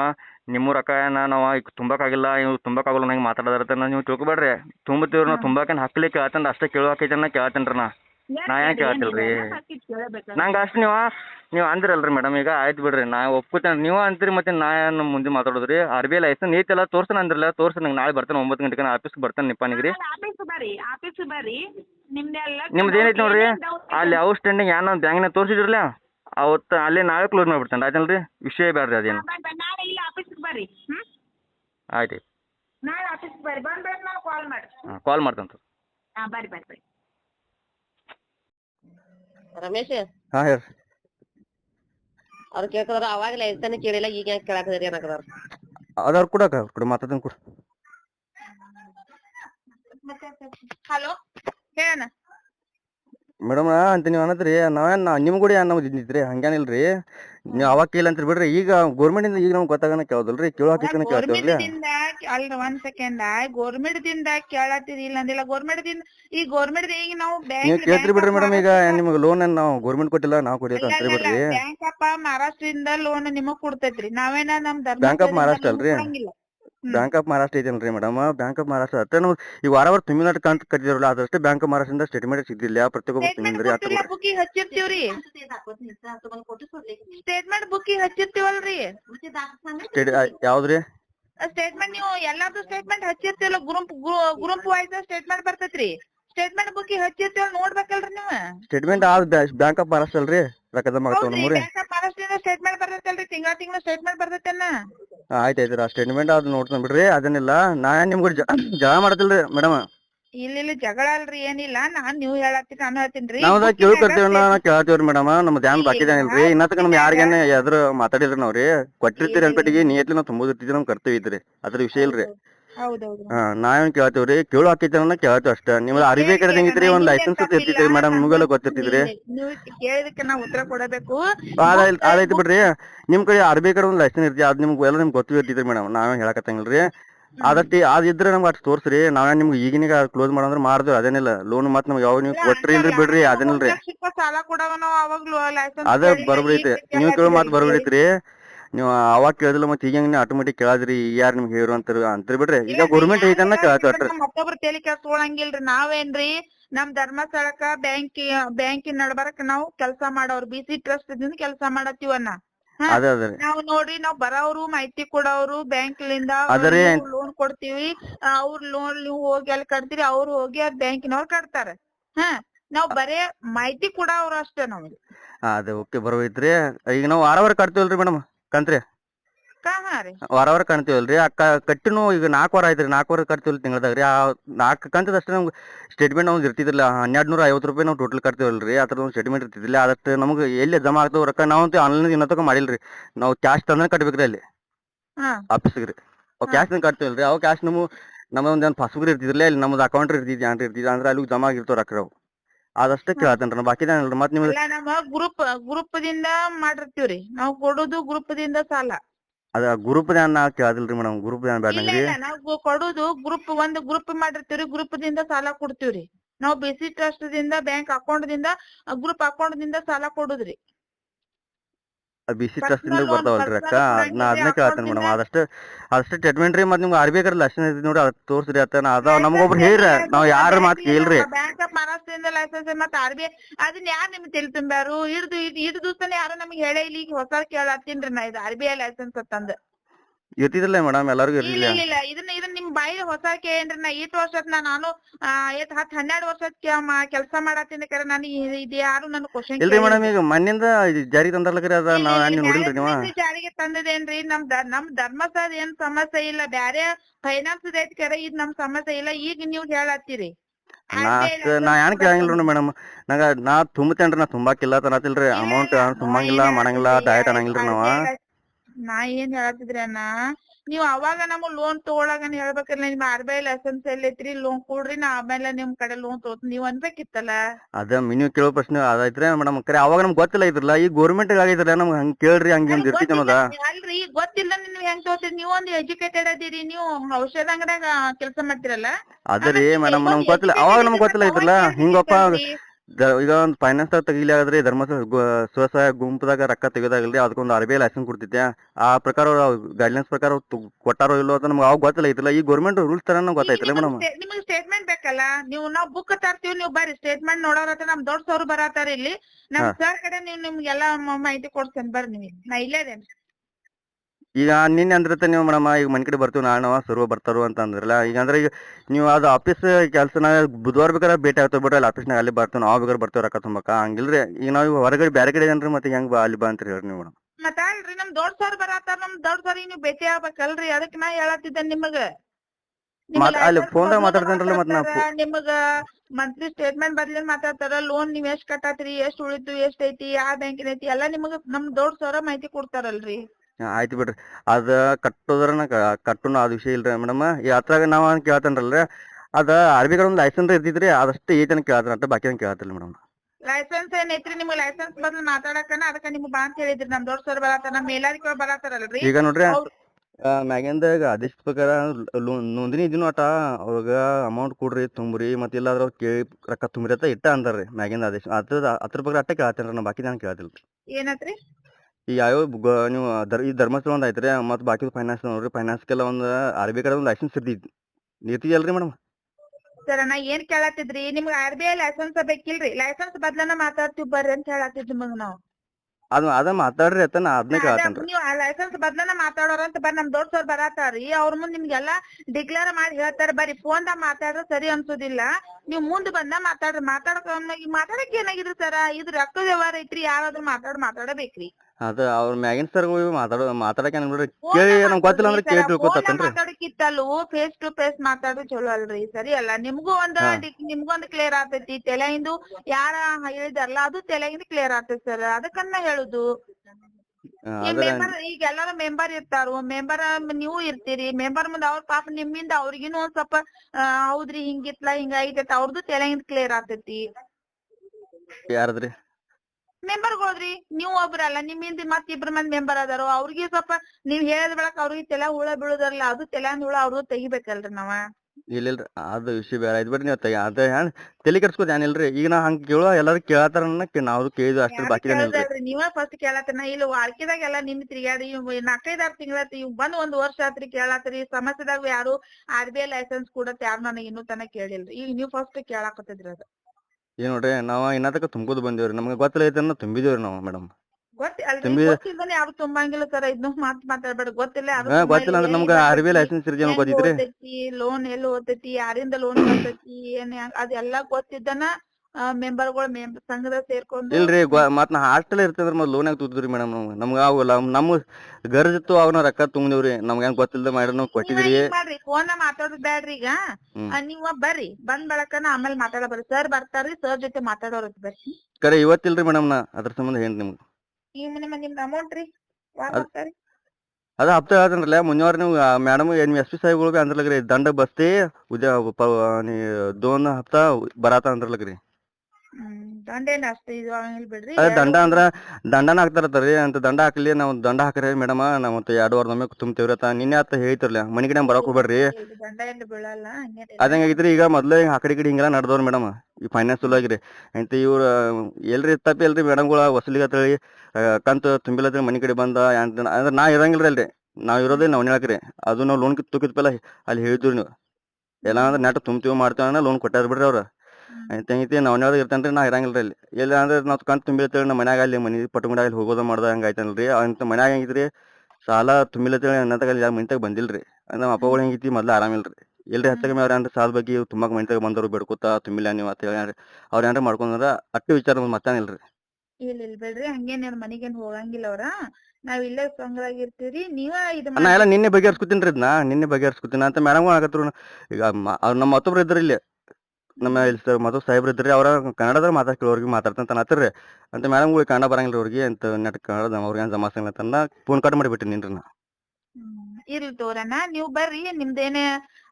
ನಿಮ್ಮ ರೊಕ್ಕ ಏನ ನಾವು ಈಗ ತುಂಬಕ್ಕಾಗಿಲ್ಲ ಇವು ತುಂಬಕ್ಕಾಗಲ್ಲ ನಂಗೆ ಮಾತಾಡೋದ್ರ ನೀವು ತಿಳ್ಕೊಬೇಡ್ರಿ. ತುಂಬತ್ತೀವ್ರಿ ನಾವು ತುಂಬಾಕೇನು ಹಾಕ್ಲಿಕ್ಕೆ ಕೇಳ್ತಾನೆ ಅಷ್ಟೇ ಕೇಳುವಾಕೈತೆ ಕೇಳ್ತೇನ್ರಿ ಕೇಳ್ತೇನೆ ರೀ ನಾ. ನಾ ಯಾಕ್ ಹೇಳ್ತಿಲ್ರಿ? ನಂಗೆ ಅಷ್ಟು ನೀವು ನೀವು ಅಂದಿರಲ್ರಿ ಮೇಡಮ್ ಈಗ ಆಯ್ತು ಬಿಡ್ರಿ. ನಾ ಒಪ್ಕೋತೇನೆ. ನೀವು ಅಂತೀರಿ ಮತ್ತೆ ನಾ ಏನು ಮುಂದೆ ಮಾತಾಡೋದು ರೀ ಆರ್ ಬಿ ಐ ಲೈಸೆನ್ಸ್ ಎಲ್ಲ ತೋರ್ಸನ ಅಂದ್ರಲ್ಲ ತೋರ್ಸಿ ನಂಗೆ ನಾಳೆ ಬರ್ತೇನೆ ಒಂಬತ್ತು ಗಂಟೆಗೆ ನಾ ಆಫೀಸ್ಗೆ ಬರ್ತೇನೆ ನಿಪ್ಪಾನಿಗೆ ರೀ ನಿಮ್ದು ಏನೈತೆ ನೋಡ್ರಿ? ಅಲ್ಲಿ ಔಟ್ಸ್ಟ್ಯಾಂಡಿಂಗ್ ಏನೋ ಬ್ಯಾಂಕ್ನಾಗ ತೋರಿಸಿದ್ರಲ್ಲ ಅವತ್ತು ಅಲ್ಲೇ ನಾವೇ ಕ್ಲೋಸ್ ಮಾಡಿಬಿಡ್ತೇನೆ. ಆಯ್ತಲ್ಲ ರೀ ವಿಷಯ ಬೇಡ್ರಿ ಅದೇನು. ಆಯ್ತು ಕಾಲ್ ಮಾಡ್ತೇನೆ ಹಾ ಬರ್ರಿ ಬರ್ರಿ. ರಮೇಶ್? ಹಾ ಹೇಳ್ರಿ. ಅವ್ರು ಕೇಳ್ಕದ್ರ ಅವಾಗ ಲೈಸೆನ್ಸ್ ಕೇಳಿಲ್ಲ ಈಗ ಯಾಕೆ ಕೇಳಾಕದ್ರಿ ಅನ್ನಕದಾರ ಅದವ್ರು ಕೂಡ ಕೊಡಿ ಮಾತಾಡ್ತೀನಿ ಕೊಡು. ಹಲೋ ಹೇಳಣ್ಣ. ಮೇಡಮ್ ಅಂತ ನೀವು ಅನ್ನತ್ರಿ ನಾವೇನು ನಿಮ್ಮ ಕೂಡ ಅನ್ನೋ ಇದ್ದಿದ್ರಿ ಹಂಗೇನಿಲ್ಲ ರೀ ನೀವು ಅವಾಗ ಕೇಳಿ ಅಂತೀರಿ ಬಿಡ್ರಿ ಈಗ ಗೌರ್ಮೆಂಟಿಂದ ಈಗ ನಮ್ಗೆ ಗೊತ್ತಾಗನ ಕೇಳೋದಲ್ರಿ ರೀ ಕೇಳೋ ಕೇಳ್ತೀವಲ್ಲ ಗೋರ್ಮೆಂಟ್ದಿಂದ ಅಲ್ರಿ ಒಂದ್ ಸೆಕೆಂಡ್ ಗೋರ್ಮೆಂಟ್ ದಿಂದ ಕೇಳತ್ತೀರಿ ಇಲ್ಲ ಅಂದಿಲ್ಲ ಗೋರ್ಮೆಂಟ್ ದಿಂದ ಈ ಗೋರ್ಮೆಂಟ್ ಈಗ ನಾವು ಬ್ಯಾಂಕ್ ಕೇಳ್ತೀರಿ ಬಿಡ್ರಿ ಮೇಡಮ್ ಈಗ ನಿಮ್ಗೆ ಲೋನ್ ನಾವು ಗೌರ್ಮೆಂಟ್ ಕೊಟ್ಟಿಲ್ಲ ನಾವು ಕೊಡಿ ಅಂತೀರಿ ಬಿಡ್ರಿ ಬ್ಯಾಂಕ್ ಆಫ್ ಮಹಾರಾಷ್ಟ್ರದಿಂದ ಲೋನ್ ನಿಮಗ್ ಕೊಡ್ತೈತ್ರಿ ನಾವೇನ ನಮ್ ಬ್ಯಾಂಕ್ ಆಫ್ ಮಹಾರಾಷ್ಟ್ರ ಅಲ್ರಿ? ಬ್ಯಾಂಕ್ ಆಫ್ ಮಹಾರಾಷ್ಟ್ರ ಐತೇನ್ರಿ ಮೇಡಮ್ ಬ್ಯಾಂಕ್ ಆಫ್ ಮಹಾರಾಷ್ಟ್ರ ಅಷ್ಟೇ ನಾವು ಈ ವಾರ ವಾರ ತಮಿಳ್ನಾಡು ಕಂತ್ ಕಟ್ಟಿದಿರಲ್ಲ ಅದಷ್ಟೇ ಬ್ಯಾಂಕ್ ಆಫ್ ಮಹಾರಾಷ್ಟ್ರದಿಂದ ಸ್ಟೇಟ್ಮೆಂಟ್ ಸಿಗ್ತಿಲ್ಲ ಪ್ರತಿಯೊಬ್ಬರು ತಿಂದ್ರಿ ಅಷ್ಟು ಬಿಡ್ರಿ ಬುಕ್ಕಿಗೆ ಹಚ್ಚಿರ್ತೀವ್ರಿ. ಸ್ಟೇಟ್ಮೆಂಟ್ ಬುಕ್ಕಿಗೆ ಹಚ್ಚಿರ್ತೀವಲ್ರಿ. ಸ್ಟೇಟ್ ಯಾವ್ದ್ರಿ? ಸ್ಟೇಟ್ಮೆಂಟ್ ನೀವು ಎಲ್ಲಾರ್ದು ಸ್ಟೇಟ್ಮೆಂಟ್ ಹಚ್ಚಿರ್ತೀವಲ್ಲ ಗ್ರೂಪ್ ಗ್ರೂಪ್ ವೈಸ್ ಸ್ಟೇಟ್ಮೆಂಟ್ ಬರ್ತೈತ್ರಿ. ಸ್ಟೇಟ್ಮೆಂಟ್ ಬುಕ್ಕಿಗೆ ಹಚ್ಚಿರ್ತೀವಲ್ಲ ನೋಡ್ಬೇಕಲ್ರಿ ನೀವು. ಸ್ಟೇಟ್ಮೆಂಟ್ ಆ ಬ್ಯಾಂಕ್ ಆಫ್ ಮಹಾರಾಷ್ಟ್ರ ಅಲ್ರಿ ರೊಕ್ಕದ ಹೌದ್ರಿ ನಮ್ಮೂರಿ ಬ್ಯಾಂಕ್ ಆಫ್ ಮಹಾರಾಷ್ಟ್ರದಿಂದ ಸ್ಟೇಟ್ಮೆಂಟ್ ಬರ್ತೈತಲ್ರಿ ತಿಂಗಳ ತಿಂಗಳ ಸ್ಟೇಟ್ಮೆಂಟ್ ಬರ್ತೈತೇನ. ಆಯ್ತು ಆಯ್ತು ಆ ಸ್ಟೇಟ್ಮೆಂಟ್ ಅದು ನೋಡ್ತೀನಿ ಬಿಡ್ರಿ ಅದನ್ನಿಲ್ಲ ನಾ ನಿಮ್ಗೆ ಜಗಳ ಮಾಡತಿಲ್ರಿ ಮೇಡಮ್. ಇಲ್ಲಿ ಇಲ್ಲಿ ಜಗಳ ಅಲ್ರಿ ಏನಿಲ್ಲ. ನಾನ್ ನೀವು ಹೇಳತ್ತೀರಿ ನಾನು ಹೇಳ್ತೀನ್ರಿ. ನಾವ್ ಕೇಳ್ಕೊಡ್ತೇವ್ ನಾ ಕೇಳ್ತೇವ್ರಿ ಮೇಡಮ್. ನಮ್ ಧ್ಯಾನ ಬಾಕಿ ಇನ್ನತ್ತಕ ಇನ್ನತಕ ನಮ್ ಯಾರಿಗೇನ ಎದ್ರ ಮಾತಾಡಿದ್ರಿ ನಾವ್ರಿ. ಕೊಟ್ಟಿರ್ತೀರಿ ಅನ್ಪಟ್ಟಿಗೆ ನೀತ್ಲಿ ನಾವ್ ತುಂಬೋದಿರ್ತಿದ್ರಿ ನಮ್ ಕರ್ತವ್ಯ ಇದ್ರಿ. ಅದ್ರ ವಿಷಯ ಇಲ್ರಿ. ಹೌದೌದು. ಹಾ ನಾವೇನ್ ಕೇಳ್ತೇವ್ರಿ ಕೇಳು ಹಾಕಿದ್ರ ಕೇಳ್ತೇವ್ ಅಷ್ಟ. ನಿಮ್ಗೆ ಅರಿವಿ ಕಡೆ ಹೆಂಗಿತ್ರಿ ಒಂದ್ ಲೈಸೆನ್ಸ್ ಇರ್ತಿತ್ರಿ ಮೇಡಮ್ ನಿಮ್ಗೆಲ್ಲ ಗೊತ್ತಿರ್ತಿದ್ರಿ? ನೀವು ಕೇಳಿದಕ್ಕೆ ನಾವು ಉತ್ತರ ಕೊಡಬೇಕು. ಬಿಡ್ರಿ. ನಿಮ್ ಕಡೆ ಅರ್ಬಿ ಕಡೆ ಒಂದ್ ಲೈಸೆನ್ಸ್ ಇರ್ತಿ ಅದ್ ನಿಮ್ಗೆ ಎಲ್ಲ ನಿಮ್ಗೆ ಗೊತ್ತು ಇರ್ತಿದ್ರಿ ಮೇಡಮ್ ನಾವೇನ್ ಹೇಳಕತ್ತಂಗಿಲ್ರಿ? ಅದಟ್ಟಿ ಅದಿದ್ರೆ ನಮ್ಗೆ ಅಷ್ಟು ತೋರ್ಸ್ರಿ. ನಾವೇನ್ ನಿಮ್ಗೆ ಈಗಿನೀಗ ಕ್ಲೋಸ್ ಮಾಡಂದ್ರ ಮಾಡ್ದೇವ್ ಅದೇನಿಲ್ಲ. ಲೋನ್ ಮತ್ತೆ ನಮ್ಗೆ ಯಾವಾಗ ನೀವು ಕೊಟ್ರಿ ಇಲ್ರಿ ಬಿಡ್ರಿ ಅದೇನಿಲ್ರಿ. ಸಾಲ ಕೊಡವ ನಾವು ಲೈಸೆನ್ಸ್ ಅದ ನೀವು ಕೇಳೋ ಮಾತು ಬರ್ಬಿಡೈತ್ರಿ. ನೀವು ಅವಾಗ ಕೇಳಿದ್ರ ಮತ್ತೆ ಈಗ ನೀವು ಆಟೋಮೆಟಿಕ್ ಕೇಳಾದ್ರಿ ಯಾರು ನಿಮ್ಗೆ ಹೇರು ಅಂತಾರ ಅಂತೀರಿ ಬಿಡ್ರಿ. ಈಗ ಗೌರ್ಮೆಂಟ್ ಐತೆ ಅನ್ನ ಮತ್ತೊಬ್ರ ತೇಲಿ ಕೆಲ್ಸ್ಕೊಳಂಗಿಲ್ರಿ ನಾವೇನ್ರಿ ನಮ್ ಧರ್ಮಸ್ಥಳಕ್ಕ ಬ್ಯಾಂಕ್ ಬ್ಯಾಂಕಿನ ನಡ್ಬರಕ್ ನಾವು ಕೆಲಸ ಮಾಡೋರು ಬಿ ಸಿ ಟ್ರಸ್ಟ್ ದಿಂದ ಕೆಲಸ ಮಾಡತ್ತೀವನ್ನ ಅದೇ ಅದೇ ನಾವ್ ನೋಡ್ರಿ ನಾವ್ ಬರೋರು ಮಾಹಿತಿ ಕೊಡೋರು ಬ್ಯಾಂಕ್ ಲಿಂದ ಅದರಿ ಲೋನ್ ಕೊಡ್ತೀವಿ. ಅವ್ರ ಲೋನ್ ನೀವು ಹೋಗಿ ಅಲ್ಲಿ ಕಟ್ತೀರಿ ಅವ್ರು ಹೋಗಿ ಅದ್ ಬ್ಯಾಂಕಿನವ್ರು ಕಟ್ತಾರ. ಹಾ ನಾವ್ ಬರೇ ಮಾಹಿತಿ ಕೊಡೋರು ಅಷ್ಟೇ ನಮ್ಗೆ. ಅದೇ ಓಕೆ ಬರೋಯ್ತ್ರಿ. ಈಗ ನಾವು ವಾರ ವಾರ ಕಟ್ತೀವಲ್ರಿ ಮೇಡಮ್? ಕಂತ್ರಿ? ಹಾ ರೀ. ವಾರ ವಾರ ಕಾಣ್ತೀವಲ್ರಿ? ಆ ಕ- ಕಟ್ಟಿನೂ ಈಗ ನಾಲ್ಕು ವಾರ ಐತ್ರಿ ನಾಲ್ಕು ವಾರ ಕಟ್ತೀವಲ್ಲ ತಿಂಗಳದಾಗ ರೀ ಆ ನಾಲ್ಕು ಕಂತದಷ್ಟೇ ನಮ್ಗೆ ಸ್ಟೇಟ್ಮೆಂಟ್ ನಮ್ಗೆ ಇರ್ತಿದ್ದಿಲ್ಲ. ಹನ್ನೆರಡು ನೂರ ಐವತ್ತು ರೂಪಾಯಿ ನಾವು ಟೋಟಲ್ ಕಟ್ತೀವಲ್ರಿ. ಆ ಥರ ಒಂದು ಸ್ಟೇಟ್ಮೆಂಟ್ ಇರ್ತಿದ್ದಿಲ್ಲ. ಅದಕ್ಕೆ ನಮ್ಗೆ ಎಲ್ಲಿ ಜಮಾ ಆಗ್ತಾವ ರೊಕ್ಕ ನಾವಂತೂ ಆನ್ಲೈನ್ ಇನ್ನೂ ಮಾಡಿಲ್ಲ ಮಾಡಿಲ್ರಿ. ನಾವು ಕ್ಯಾಶ್ ತಂದ್ರೆ ಕಟ್ಬೇಕ್ರಿ ಅಲ್ಲಿ. ಹಾ. ಆಫೀಸ್ಗೆ. ರೀ ಅವು ಕ್ಯಾಶ್ ತಂದು ಕಟ್ತೀವಲ್ರಿ. ಅವು ಕ್ಯಾಶ್ ನಮ್ಮ ನಮ್ಮ ಒಂದು ಏನು ಪಾಸ್ಬುಕ್ ಇರ್ತಿದ್ರಲ್ಲ ಅಲ್ಲಿ ನಮ್ದು ಅಕೌಂಟ್ ಇರ್ತಿದ್ದು ಅಂತ ಇರ್ತಿದ್ದು ಅಂದ್ರೆ ಅಲ್ಲಿ ಜಮಾ ಆಗಿರ್ತಾವ ರೊಕ್ಕ ಅವು. ಅದಷ್ಟೇ ಕೇಳತೇನ್ರಿ ಬಾಕಿ ಬಾಕಿದೇನಿಲ್ಲ ಮತ್ತ್ ನಿಮ್ಗೆ ಇಲ್ಲ ನಮ್ಮ ಗ್ರೂಪ್ ಗ್ರೂಪ್ ದಿಂದ ಮಾಡಿರ್ತೀವ್ರಿ. ನಾವ್ ಕೊಡೋದು ಗ್ರೂಪ್ ದಿಂದ ಸಾಲ. ಅದ ಗ್ರೂಪ್ ಧ್ಯಾನ ನಾ ಕೇಳದಿಲ್ರಿ ಮೇಡಮ್ ಗ್ರೂಪ್ ಇಲ್ಲ ಬೇಡಂಗ್ರಿ ಇಲ್ಲ. ನಾವು ಕೊಡುದು ಗ್ರೂಪ್ ಒಂದ್ ಗ್ರೂಪ್ ಮಾಡಿರ್ತೀವ್ರಿ. ಗ್ರೂಪ್ ದಿಂದ ಸಾಲ ಕೊಡ್ತೀವ್ರಿ. ನಾವ್ ಬಿಸಿ ಟ್ರಸ್ಟ್ ದಿಂದ ಬ್ಯಾಂಕ್ ಅಕೌಂಟ್ ದಿಂದ ಗ್ರೂಪ್ ಅಕೌಂಟ್ ದಿಂದ ಸಾಲ ಕೊಡುದ್ರಿ. ಬಿ ಸಿ ಟ್ರಸ್ಟ್ ಇಂದ Personal loan, ಬರ್ತಾವಲ್ರಿ ರೊಕ್ಕ? ಅದ್ನ ಅದನ್ನ ಕೇಳ್ತೇನೆ ಮೇಡಮ್ ಅದಷ್ಟು ಅದಷ್ಟು ಟ್ರೀಟ್ಮೆಂಟ್ ರೀ ಮತ್ತೆ ನಿಮ್ಗೆ ಆರ್ ಬಿ ಐ ಕಡೆ ಐತಿ ನೋಡಿ ಅದು ತೋರ್ಸ್ರಿ ಅತ್ತ ಅದ ನಮಗೊಬ್ರು ಹೇಳ್ರಿ. ನಾವು ಯಾರ ಮಾತು ಕೇಳ್ರಿ. ಬ್ಯಾಂಕ್ ಆಫ್ ಮಹಾರಾಷ್ಟ್ರದಿಂದ ಲೈಸೆನ್ಸ್ ಮತ್ತೆ ಆರ್ ಬಿ ಐ ಅದನ್ನ ಯಾರ್ ನಿಮ್ಗೆ ತಿಳಿ ತುಂಬ್ಯಾರು? ಹಿಡ್ದು ಇದ್ ದಿವಸನೇ ಯಾರು ನಮ್ಗೆ ಹೇಳೇ ಇಲ್ಲ ಈಗ ಹೊಸ ಕೇಳತ್ತೀನ್ರಿ ನಾ ಇದು ಆರ್ ಬಿ ಐ ಲೈಸೆನ್ಸ್ ಅಂತಂದ್ ಇರ್ತಿದ್ರಲ್ಲ ಮೇಡಮ್ ಎಲ್ಲರಿಗೂ ಇಲ್ಲ ಇರ್ಲಿಲ್ಲ ಇಲ್ಲ ಇಲ್ಲ. ಇದನ್ನ ಇದನ್ನ ನಿಮ್ ಬಾಯಿ ಹೊಸ ಕೇಳ್ರಿ ನಾ ಇಟ್ ವರ್ಷದ ನಾನು ಎಷ್ಟ್ ಹತ್ತ್ ಹನ್ನೆರಡ್ ವರ್ಷದ ಕೆಲಸ ಮಾಡತ್ತೀನಿ ಕರೆ ನಾನು ಇದು ಯಾರು ನನ್ನ ಕ್ವಶನ್ ಇಲ್ರಿ ಮೇಡಮ್ ಈಗ ಮಣ್ಣಿಂದ ಜಾರಿ ತಂದಾರ್ಲಕ್ರಿ ಅದ ನಾವ್ ನೀವು ನೋಡಿಲ್ರಿ ನೀವು? ಜಾರಿಗೆ ತಂದದೇನ್ರಿ? ನಮ್ ದ- ನಮ್ ಧರ್ಮಸ್ಥಳದ ಏನ್ ಸಮಸ್ಯೆ ಇಲ್ಲ ಬ್ಯಾರೆ ಫೈನಾನ್ಸ್ ಐತಿ ಕರೆ ಇದ್ ನಮ್ ಸಮಸ್ಯೆ ಇಲ್ಲ. ಈಗ ನೀವ್ ಹೇಳತ್ತೀರಿ. ನಾ ಅಷ್ಟ ನಾ ಏನ್ ಕೇಳಂಗಿಲ್ಲ ಮೇಡಮ್ ನಂಗ ನಾ ತುಂಬತೇನ್ರಿ ನಾ ತುಂಬಾಕಿಲ್ಲ ತನತಿಲ್ರಿ ಅಮೌಂಟ್ ತುಂಬಂಗಿಲ್ಲ ಮಾಡಂಗಿಲ್ಲ ಡಯಟ್ ಅನ್ನಂಗಿಲ್ರಿ ನಾವ. ನಾ ಏನ್ ಹೇಳತ್ತಿದ್ರಿ ಅಣ್ಣ ನೀವ್ ಅವಾಗ ನಮಗ್ ಲೋನ್ ತಗೊಳಾಗ ಹೇಳ್ಬೇಕಲ್ಲ ನಿಮ್ ಆರ್ ಬಿ ಐ ಲೈಸೆನ್ಸ್ ಎಲ್ಲಿ ಐತ್ರಿ ಲೋನ್ ಕೊಡ್ರಿ ನಾ ಆಮೇಲೆ ನಿಮ್ ಕಡೆ ಲೋನ್ ತಗೋತೀನಿ ನೀವ್ ಅನ್ಬೇಕಿತ್ತಲ್ಲ? ಅದ ನೀವು ಕೇಳೋ ಪ್ರಶ್ನೆ ಅದೈತ್ರಿ ಮೇಡಮ್. ಕರೆ ಅವಾಗ ನಮ್ಗ್ ಗೊತ್ತಿಲ್ಲ ಇದ್ರಲ್ಲ ಈಗ ಗೋರ್ಮೆಂಟ್ ಆಗೈತ್ರಲ್ಲ ನಮ್ಗ್ ಹಂಗ್ ಕೇಳ್ರಿ ಹಂಗ ಹಿಂಗ್ ಇರ್ತೈತಿ ಅನ್ನೋದ. ಗೊತ್ತಿಲ್ಲ- ಅಲ್ರಿ ಗೊತ್ತಿಲ್ಲ ನೀವ್ ಹೆಂಗ್ ತಗೋತೀರಿ ನೀವ್ ಒಂದ್ ಎಜುಕೇಟೆಡ್ ಅದೀರಿ ನೀವು ಔಷಧ ಅಂಗಡಿಯಾಗ ಕೆಲ್ಸ ಮಾಡ್ತಿರಲ್ಲ? ರೀ ಮೇಡಮ್ ನಮ್ಗ್ ಗೊತ್ತಿಲ್ಲ. ಅವಾಗ ನಮ್ಗ್ ಗೊತ್ತಿಲ್ಲ ಇದ್ರಲ್ಲ ಹಿಂಗಪ್ಪ ದ- ಈಗ ಒಂದ್ ಫೈನಾನ್ಸ್ ತೆಗಿಲಿ ಆದ್ರೆ ಧರ್ಮಸ್ಥಳ ಗು- ಸ್ವಸಹಾಯ ಗುಂಪದಾಗ ರೊಕ್ಕ ತೆಗೆದಾಗಲ್ರಿ ಅದಕ್ಕೊಂದು ಆರ್ ಬಿ ಐ ಲೈಸೆನ್ಸ್ ಕೊಡ್ತೈತೆ ಆ ಪ್ರಕಾರ ಗೈಡ್ಲೈನ್ಸ್ ಪ್ರಕಾರ ಅವ್ರ್ ತು- ಕೊಟ್ಟಾರೋ ಇಲ್ಲೋ ಅಂತ ನಮ್ಗೆ ಅವಾಗ ಗೊತ್ತಿಲ್ಲ ಐತಿಲ್ಲ ಈ ಗೌರ್ಮೆಂಟ್ ರೂಲ್ಸ್ ತರ ನಮ್ಗೆ ಗೊತ್ತಾಯ್ತಲ್ಲ ಮೇಡಮ್? ನಿಮ್ಗೆ ಸ್ಟೇಟ್ಮೆಂಟ್ ಬೇಕಲ್ಲ? ನೀವು ನಾವ್ ಬುಕ್ ತರ್ತೀವಿ ನೀವು ಬರ್ರಿ ಸ್ಟೇಟ್ಮೆಂಟ್ ನೋಡೋರತ್ರ ನಮ್ ದೊಡ್ಡ ಸೌರು ಬರತಾರ ಇಲ್ಲಿ. ನಮ್ ಹಾ. ಸರ್ ಕಡೆ ನೀವು ನಿಮ್ಗೆಲ್ಲಾ ಎಲ್ಲಾ ಮಾಹಿತಿ ಕೊಡ್ತೇನೆ ಬರ್ರಿ ನೀವು. ನಾ ಇಲ್ಲೇ ಇದೇನ್ರಿ ಈಗ ನಿನ್ನೆ ಅಂದ್ರತ ನೀವು ಮೇಡಮ್ ಈಗ ಮನೆ ಕಡೆ ಬರ್ತೀವಿ ನಾಳೆ ನಾವು ಸರ್ವ ಬರ್ತಾರು ಅಂತ ಅಂದ್ರಲ್ಲ ಈಗ ಅಂದ್ರೆ ಈಗ ನೀವು ಅದು ಆಫೀಸ್ ಕೆಲಸನ ಬುಧವಾರ ಬೇಕಾದ್ರೆ ಭೇಟಿ ಆಗ್ತೇವೆ ಬಿಡ್ರಿ ಅಲ್ಲಿ ಆಫೀಸ್ನಾಗ ಅಲ್ಲಿ ಬರ್ತೀವಿ ನಾವು ಬೇಕಾದ್ರೆ ಬರ್ತೀವಿ ರೊಕ್ಕ ಹಂಗಿಲ್ರಿ. ಈಗ ನಾವು ಹೊರಗಡೆ ಬೇರೆ ಕಡೆ ಏನ್ರಿ ಮತ್ತೆ ಹೆಂಗ್ ಬಾ ಅಲ್ಲಿ ಬಾ ಅಂತ ಹೇಳ್ರಿ ನೀವು ಮೇಡಮ್. ಮತ್ತ ಅಲ್ರಿ ನಮ್ ದೊಡ್ಡ ಸರ್ ಬರತ್ತಾರ ನಮ್ ದೊಡ್ಡ ಸರ್ ನೀವು ಭೇಟಿ ಆಗ್ಬೇಕಲ್ರಿ ಅದಕ್ಕೆ ನಾ ಹೇಳತ್ತಿದ್ದೆ ನಿಮಗ. ಮತ್ತ್ ಅಲ್ಲಿ ಫೋನ್ ಮಾತಾಡ್ತೇನ್ರಲ್ಲ ಮತ್ತ್ ನಾ ನಿಮಗ ಮಂತ್ಲಿ ಸ್ಟೇಟ್ಮೆಂಟ್ ಬರ್ಲಿ ಮಾತಾಡ್ತಾರ ಲೋನ್ ನೀವ್ ಎಷ್ಟ್ ಕಟ್ಟಾತ್ರಿ ಎಷ್ಟ್ ಉಳಿತು ಎಷ್ಟ್ ಐತಿ ಯಾವ ಬ್ಯಾಂಕಿನ ಐತಿ ಎಲ್ಲಾ ನಿಮಗ ನಮ್ ದೊಡ್ಡ ಸರ ಮಾಹಿತಿ ಕೊಡ್ತಾರಲ್ರಿ. ಆಯ್ತು ಬಿಡ್ರಿ. ಅದ ಕಟ್ಟೋದ್ರನ ಕಟ್ಟುನು ಅದ್ ವಿಷಯ ಇಲ್ರಿ ಮೇಡಮ್. ಈ ಅದ್ರಾಗ ನಾವ್ ಕೇಳ್ತೇನ್ರಲ್ರಿ. ಅದ ಅರ್ಬಿ ಕಡೆ ಒಂದು ಲೈಸೆನ್ಸ್ ಇದ್ದಿದ್ರಿ ಅದಷ್ಟು ಏತನ ಕೇಳ್ತಾನ ಅಂತ ಬಾಕಿ ಕೇಳ್ತಿಲ್ಲ ಮೇಡಮ್. ಲೈಸೆನ್ಸ್ ಏನ್ ಐತ್ರಿ ನಿಮ್ಗ್? ಲೈಸೆನ್ಸ್ ಬದಲು ಮಾತಾಡಕನ ಅದಕ್ಕ ನಿಮ್ಗ್ ಬಾ ಅಂತ ಹೇಳಿದ್ರಿ ನಮ್ ದೊಡ್ಡ ಸರ್ ಬರತಾರ ನಮ್ ಮೇಲಾಧಿಕಾರಿ ಬರತಾರಲ್ರಿ ಈಗ ನೋಡ್ರಿ ಆ, ಮ್ಯಾಗಿಂದ ಈಗ ಆದೇಶ ಪ್ರಕಾರ ಲೋ- ನೋಂದಣಿ ಇದೀನು ಅಟ ಅವಾಗ ಅಮೌಂಟ್ ಕೊಡ್ರಿ ತುಂಬ್ರಿ ಮತ್ತೆ ಇಲ್ಲಾದ್ರ ಅವ್ರ್ ಕೇಳಿ ರೊಕ್ಕ ತುಂಬ್ರಿ ಅಂತ ಇಟ್ಟ ಅಂತಾರ್ರಿ ಮ್ಯಾಗಿಂದ ಆದೇಶ. ಅದ್ರ ಅದ್ರ ಪ್ರಕಾರ ಅಟ್ಟ ಕೇಳ್ತೇನ್ರಿ ನಾ ಬಾಕಿ ನಾನು ಕೇಳ್ತಿಲ್ರಿ. ಏನತ್ರಿ? ಈ ಯಾವ್ಯಾವ ಗ- ನೀವು ಈ ಧರ್ಮಸ್ಥಳ ಒಂದ್ ಐತ್ರಿ ಮತ್ತು ಬಾಕಿ ಫೈನಾನ್ಸ್ ನೋಡ್ರಿ ಫೈನಾನ್ಸ್ಗೆಲ್ಲ ಒಂದು ಆರ್ ಬಿ ಕಡೆ ಒಂದು ಲೈಸೆನ್ಸ್ ಇರ್ತೈತಿ ಇರ್ತಿದಲ್ರಿ ಮೇಡಮ್? ಸರ್ ನಾ ಏನ್ ಕೇಳತ್ತಿದ್ರಿ ನಿಮ್ಗ್ ಆರ್ ಬಿ ಐ ಲೈಸೆನ್ಸ್ ಬೇಕಿಲ್ರಿ? ಲೈಸೆನ್ಸ್ ಬದ್ಲನ ಮಾತಾಡ್ತೀವಿ ಬರ್ರಿ ಅಂತ ಹೇಳತ್ತಿದ್ ನಿಮಗ್ ನಾವು. ಅದು ಅದ ಮಾತಾಡ್ರಿ ಅಂತ ನಾ ಅದನ್ನೇ ಅದ ನೀವು ನೀವ್ ಆ ಲೈಸೆನ್ಸ್ ಬದ್ಲನ ಮಾತಾಡೋರ ಅಂತ ಬರ್ ನಮ್ ದೊಡ್ಡ ಸರ್ ಬರತಾರ್ರಿ ಅವ್ರ ಮುಂದ್ ನಿಮ್ಗೆಲ್ಲಾ ಡಿಕ್ಲೇರ್ ಮಾಡಿ ಹೇಳ್ತಾರ ಬರ್ರಿ ಫೋನ್ ದಾಗ ಮಾತಾಡ್ರ ಸರಿ ಅನ್ಸೋದಿಲ್ಲ. ನೀವ್ ಮುಂದ್ ಬಂದ ಮಾತಾಡ್ರಿ ಮಾತಾಡಕ್ ಮಾತಾಡಕ್ ಏನಾಗಿದ್ರಿ ಸರ್? ಇದು ರೊಕ್ಕದ ವ್ಯವಹಾರ ಐತ್ರಿ ಯಾರಾದ್ರೂ ಮಾತಾಡ್ ಮಾತಾಡಬೇಕ್ರಿ. ಅದ ಅವ್ರ ಮ್ಯಾಗಿನ ಸರ್ ಮಾತಾಡೋ ಮಾತಾಡಕ್ಕೆ ಬಿಡ್ರಿ? ಕೇಳಿ ನಮ್ಗೆ ಗೊತ್ತಿಲ್ಲ ಅಂದ್ರೆ ಕೇಳಿ ತಿಳ್ಕೊತೇನ್ರಿ ಫೇಸ್ ಟು ಫೇಸ್ ಮಾತಾಡೋ ಚಲೋ ಅಲ್ರಿ ಸರಿ ಅಲ್ಲ? ನಿಮ್ಗೂ ಒಂದ್. ನಿಮ್ಗೂ ಒಂದ್ ಕ್ಲಿಯರ್ ಆಗ್ತೈತಿ ತಲೆಯಿಂದ ಯಾರ ಹೇಳಿದಾರಲ್ಲ ಅದು ತಲೆಯಿಂದ ಕ್ಲಿಯರ್ ಆಗ್ತೈತಿ ಸರ್. ಅದಕ್ಕನ್ನ ಹೇಳುದು. ಮೆಂಬರ್ ಈಗ ಎಲ್ಲಾರು ಮೆಂಬರ್ ಇರ್ತಾರು. ಮೆಂಬರ್ ನೀವು ಇರ್ತೀರಿ. ಮೆಂಬರ್ ಮುಂದ ಅವ್ರ ಪಾಪ ನಿಮ್ಮಿಂದ ಅವ್ರಿಗಿನೂ ಒಂದ್ ಸ್ವಲ್ಪ ಹೌದ್ರಿ ಹಿಂಗಿತ್ಲಾ ಐತೈತಿ ಅವ್ರದ್ದು ತಲೆಯಿಂದ ಕ್ಲಿಯರ್ ಆಗ್ತೈತಿ ಯಾರದ್ರಿ? ಮೆಂಬರ್ಗಳ್ರಿ ನೀವು ಒಬ್ರಲ್ಲ ನಿಮ್ಮಿಂದ ಮತ್ ಇಬ್ರ ಮಂದಿ ಮೆಂಬರ್ ಅದಾರು ಅವ್ರಿಗೆ ಸ್ವಲ್ಪ ನೀವ್ ಹೇಳಿದ ಬಳಕ ಅವ್ರಿಗೆ ತಲೆ ಹುಳ ಬೀಳುದಲ್ಲ ಅದು ತಲೆಂದ್ ಹುಳ ಅವ್ರದ್ದು ತೆಗಿಬೇಕಲ್ರಿ ನಾವ. ಇಲ್ಲ ಇಲ್ರಿ ಅದು ವಿಷಯ ಬೇರೆ ಆಯ್ತು ಬಿಡ್ರಿ ನೀವು ತೆಗಿ ಅದ ಹೆಂಗ್ ತಲೆ ಕೆಡ್ಸ್ಕೊತ ಏನಿಲ್ರಿ ಈಗ ನಾ ಹಂಗ ಕೇಳೋ ಎಲ್ಲಾರು ಕೇಳತ್ತಾರ ನಾವು ಕೇಳಿದ್ವಿ ಬಾಕಿ ಏನಿಲ್ರಿ ಕೇಳ್ದಲ್ರಿ ನೀವ ಫಸ್ಟ್ ಕೇಳತ್ತನ ಇಲ್ಲ ವಾಳ್ಕಿದಾಗ ಎಲ್ಲಾ ನಿಮ್ ತಿರ್ಗ್ಯಾಡಿ ಇವ್ ನಾಲ್ಕೈದಾರು ತಿಂಗಳಾತಿ ಇವ್ ಬಂದ್ ಒಂದ್ ವರ್ಷ ಆತ್ರಿ ಕೇಳಾತ್ರಿ ಸಮಸ್ಯೆದಾಗ ಯಾರು ಆರ್ ಬಿ ಐ ಲೈಸೆನ್ಸ್ ಕೊಡತ್ ಯಾರು ನನಗೆ ಇನ್ನೂ ತನಕ ಕೇಳಿಲ್ರಿ ಈಗ ನೀವ್ ಫಸ್ಟ್ ಕೇಳಾಕತ್ತಿದ್ರಿ ಅದ. ಏನ್ ನೋಡ್ರಿ ನಾವ್ ಇನ್ನತಕ ತುಂಬಕೋದ್ ಬಂದೇವ್ರಿ. ನಮ್ಗೆ ಗೊತ್ತಿಲ್ಲ ಐತನ್ನ ತುಂಬಿದೇವ್ರಿ ನಾವು ಮೇಡಮ್ ಗೊತ್ತ ಅಲ್ರಿ ತುಂಬಿ- ಗೊತ್ತಿಲ್ದನೆ ಯಾರು ತುಂಬಂಗಿಲ್ಲ ಸರ್ ಇದನ್ನ ಮಾತ್ ಮಾತಾಡ್ಬೇಡ ಗೊತ್ತಿಲ್ಲ ಯಾರು ಗೊತ್ತಿಲ್ಲ ಅಂದ್ರೆ ನಮ್ಗೆ ಆರ್ ಬಿ ಐ ಲೈಸೆನ್ಸ್ ಇರ್ಜಿ ಗೊತ್ತೈತ್ರಿ. ಲೋನ್ ಎಲ್ಲಿ ಓದ್ತೈತಿ ಯಾರಿಂದ ಲೋನ್ ಬರ್ತೈತಿ ಏನ್ ಹೆಂಗ್ ಅದೆಲ್ಲಾ ಗೊತ್ತಿದ್ದನ ಮೆಂಬರ್ಗಳು ಮೆಂಬರ್ ಸಂಘದ ಸೇರ್ಕೊಂಡು ಇಲ್ರಿ ಗೊ- ಮತ್ ನಾ ಹಾಸ್ಟೆಲ್ ಇರ್ತದ್ರ ಮತ್ ಲೋನ್ ಯಾಕೆ ತುದ್ರಿ ಮೇಡಮ್ ನಮ್ಗ ಅವು ನಮ್ ಗರ್ಜ್ ಇತ್ತು ಅವನ ರೊಕ್ಕ ತುಂಬಿದೇವ್ರಿ. ನಮ್ಗ ಹೆಂಗ್ ಗೊತ್ತಿಲ್ದ ಮಾಡಿ ನಾವು ನೀವ ಕೊಟ್ಟಿದ್ರಿ. ಹಿಂಗ್ ಮಾಡ್ರಿ ಫೋನ್ ಮಾತಾಡೋದ್ ಬ್ಯಾಡ್ರಿ ಈಗ. ಹ್ಮ್. ಆ, ನೀವ ಬರ್ರಿ ಬಂದ್ ಬಳಕನ ಆಮೇಲೆ ಮಾತಾಡ ಬರ್ರಿ. ಸರ್ ಬರ್ತಾರ್ರಿ ಸರ್ ಜೊತೆ ಮಾತಾಡೋರ್ ಬರ್ರಿ. ಕರೆ ಇವತ್ತಿಲ್ರಿ ಮೇಡಮ್ ನಾ ಅದ್ರ ಸಂಬಂಧ ಏನ್ ನಿಮ್ಗೆ. ಈಗ ನಿಮ್ಮ ನಿಮ್ದು ಅಮೌಂಟ್ ರೀ. ಯಾರ್ ಅದ್- ಬರ್ತಾರ್ರಿ? ಅದ ಹಪ್ತ ಹೇಳ್ತೇನ್ರಲ್ಲ ಮುಂಜಾರ ನೀವು ಮೇಡಮ್ ಏನ್ ಎಸ್ ಪಿ ಸಾಹೇಬ್ಗಳು ಬಿ ಅಂದ್ರಲ್ರಿ ದಂಡ ಬಸ್ತಿ ಉದ್ಯ ಪ- ನೀ ದೋನ್ ಹಪ್ತಾ ಬರಾತ ಅಂದ್ರಲ್ರಿ ಹ್ಮ್ ದಂಡೇನ್ ಅಷ್ಟ ಇದು ಆಗಂಗಿಲ್ಲ ಬಿಡ್ರಿ ಅದ ಎರಡು ದಂಡ ಅಂದ್ರ ದಂಡನ ಹಾಕ್ತಾರತ್ತರಿ ಅಂತ ದಂಡ ಹಾಕ್ಲಿ ನಾವು ದಂಡ ಹಾಕ್ರಿ ಮೇಡಮ್ ನಾವ್ ಮತ್ತೆ ಎರಡು ವಾರದೊಮ್ಮೆ ತುಂಬ್ತೇವ್ರಿ ಅಂತ ನಿನ್ನೆ ಆತ ಹೇಳ್ತಿರ್ಲಿ ಮನಿ ಕಡೆ ಬರಾಕ್ ಹೋಗ್ಬೇಡ್ರಿ. ಅದಂಗ ದಂಡ ಏನು ಬೀಳಲ್ಲ ಹಂಗೇನಿಲ್ಲ. ಅದಂಗಾಗಿತ್ರಿ ಈಗ ಮೊದ್ಲೇ ಆ ಕಡೆ ಈ ಕಡೆ ಹಿಂಗೆಲ್ಲ ನಡ್ದವ್ರಿ ಮೇಡಮ್ ಈ ಫೈನಾನ್ಸ್ ಆಗಿರಿ ಅಂತ ಇವ್ರ ಎಲ್ರಿ ತಪ್ಪಿ ಎಲ್ರಿ ಮೇಡಮ್ಗಳ ವಸೂಲಿಗತ್ತಳಿ ಕಂತು ತುಂಬಿಲತ್ರಿ ಮನಿ ಕಡೆ ಬಂದ ಎಂಟ್ ದಿನ ಅಂದ್ರ ನಾ ಇರಂಗಿಲ್ರಿ ಅಲ್ರಿ ನಾವ್ ಇರೋದೇ ನಾವ್ ಹೇಳಕ್ರಿ ಅದು ನಾವ್ ಲೋನ್ ತುಕಿದ್ಪಲ್ಲ ಅಲ್ಲಿ ಹೇಳಿದ್ರಿ ನೀವು. ಎಲ್ಲ ಅಂದ್ರೆ ನೆಟ್ ತುಂಬ್ತೀವಿ ಮಾಡ್ತೀವಿ ಲೋನ್ ಕೊಟ್ಟಾರ ಬಿಡ್ರಿ ಅವ್ರ. ನಾವ್ ಹೇಳೋದ್ ಇರ್ತೇನ್ರಿ ನಾ ಇರಂಗಿಲ್ರಿ ಅಲ್ಲಿ. ಎಲ್ಲ ಅಂದ್ರೆ ನಾವು ಕಣ್ ತುಂಬಿರ್ತೇವೆ ನಮ್ಮ ಮನ್ಯಾಗ ಅಲ್ಲಿ ಮನಿ ಪಟ್ಟುಮಡ ಅಲ್ಲಿ ಹೋಗೋದ ಮಾಡ್ದ ಹಂಗ ಆಯ್ತಲ್ರಿ ಅಂತ ಮನ್ಯಾಗ ರೀ ಸಾಲ ತುಂಬಿಲತ್ತೇಳಿ ಅನ್ನತಾಗ ಯಾವ ಮನಿತಾಗ ಬಂದಿಲ್ರಿ. ನಮ್ಮ ಅಪ್ಪಗಳು ಹೆಂಗೈತಿ ಮೊದ್ಲು ಆರಾಮಿಲ್ರಿ ಇಲ್ರಿ. ಹೆಚ್ಚ ಕಮ್ಮಿ ಅವ್ರ ಅಂದ್ರೆ ಸಾಲ ಬಗ್ಗೆ ತುಂಬಾಕ್ ಮನಿತಾಗ ಬಂದವ್ರು ಬಿಡ್ಕೊತಾ ತುಂಬಿಲ್ಲ ನೀವು ಅಂತ ಹೇಳಿ ಅವ್ರ ಏನಾರ ಮಾಡ್ಕೊಂಡ್ರ ಅಟ್ಟು ವಿಚಾರ ಮತ್ತೇನಿಲ್ರಿ ಇಲ್ಲ ಇಲ್ಲ ಬಿಡ್ರಿ ಹಂಗೇನ್ ಮನಿಗೇನ್ ಹೋಗಂಗಿಲ್ಲ ಅವ್ರ. ನಾವ್ ಇಲ್ಲೇ ಸಂಗ್ರಾಗಿರ್ತೀವ್ರಿ ನೀವ ಇದು ನಾ ಎಲ್ಲ ನಿನ್ನೆ ಬಗೆಹರಿಸ್ಕೊತೀನಿ ರೀ ಇದನ್ನ ನಿನ್ನೆ ಬಗೆಹರಿಸ್ಕೊತೀನಿ. ಅಂತ ಮೇಡಮ್ ಆಗತ್ರು ಈಗ ಮ- ಅವ್ರ್ ನಮ್ಮ ಮತ್ತೊಬ್ರು ಇದ್ರಿ ಇಲ್ಲಿ. ನಮ್ಮ ಇಲ್ಲಿ ಮತ್ತೊಬ್ಬ ಸಾಹೇಬ್ರು ಇದ್ರಿ ಅವ್ರ ಕನ್ನಡದಾಗ ಮಾತಾಡ್ಕೊಳ್ಳಿ ಅವ್ರಿಗೆ ಮಾತಾಡ್ತಾನೆ ಹತ್ತಿರ ಅಂತ ಮೇಡಮ್ಗಳು ಕನ್ನಡ ಬರಂಗಿಲ್ಲ ಅವ್ರಿಗೆ ಅಂತ ನೆಟ್ ಕನ್ನಡ ಅವ್ರಿಗೆ ಏನು ಜಮಾಸಂಗಿಲ್ಲ ತಂದ ಫೋನ್ ಕಟ್ ಮಾಡಿಬಿಟ್ಟಿನಿ ನಿನ್ರಿ ನಾ. ಇರ್ಲಿ ತೋರಣ್ಣ ನೀವ್ ಬರ್ರಿ ನಿಮ್ದೇನೇ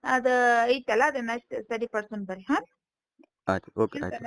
ಅದ ಐತಲ್ಲ ಅದನ್ನ ಸರಿಪಡ್ಸೋಣ ಬರ್ರಿ ಹಾ? ಆಯ್ತು ಓಕೆ ಆಯ್ತು.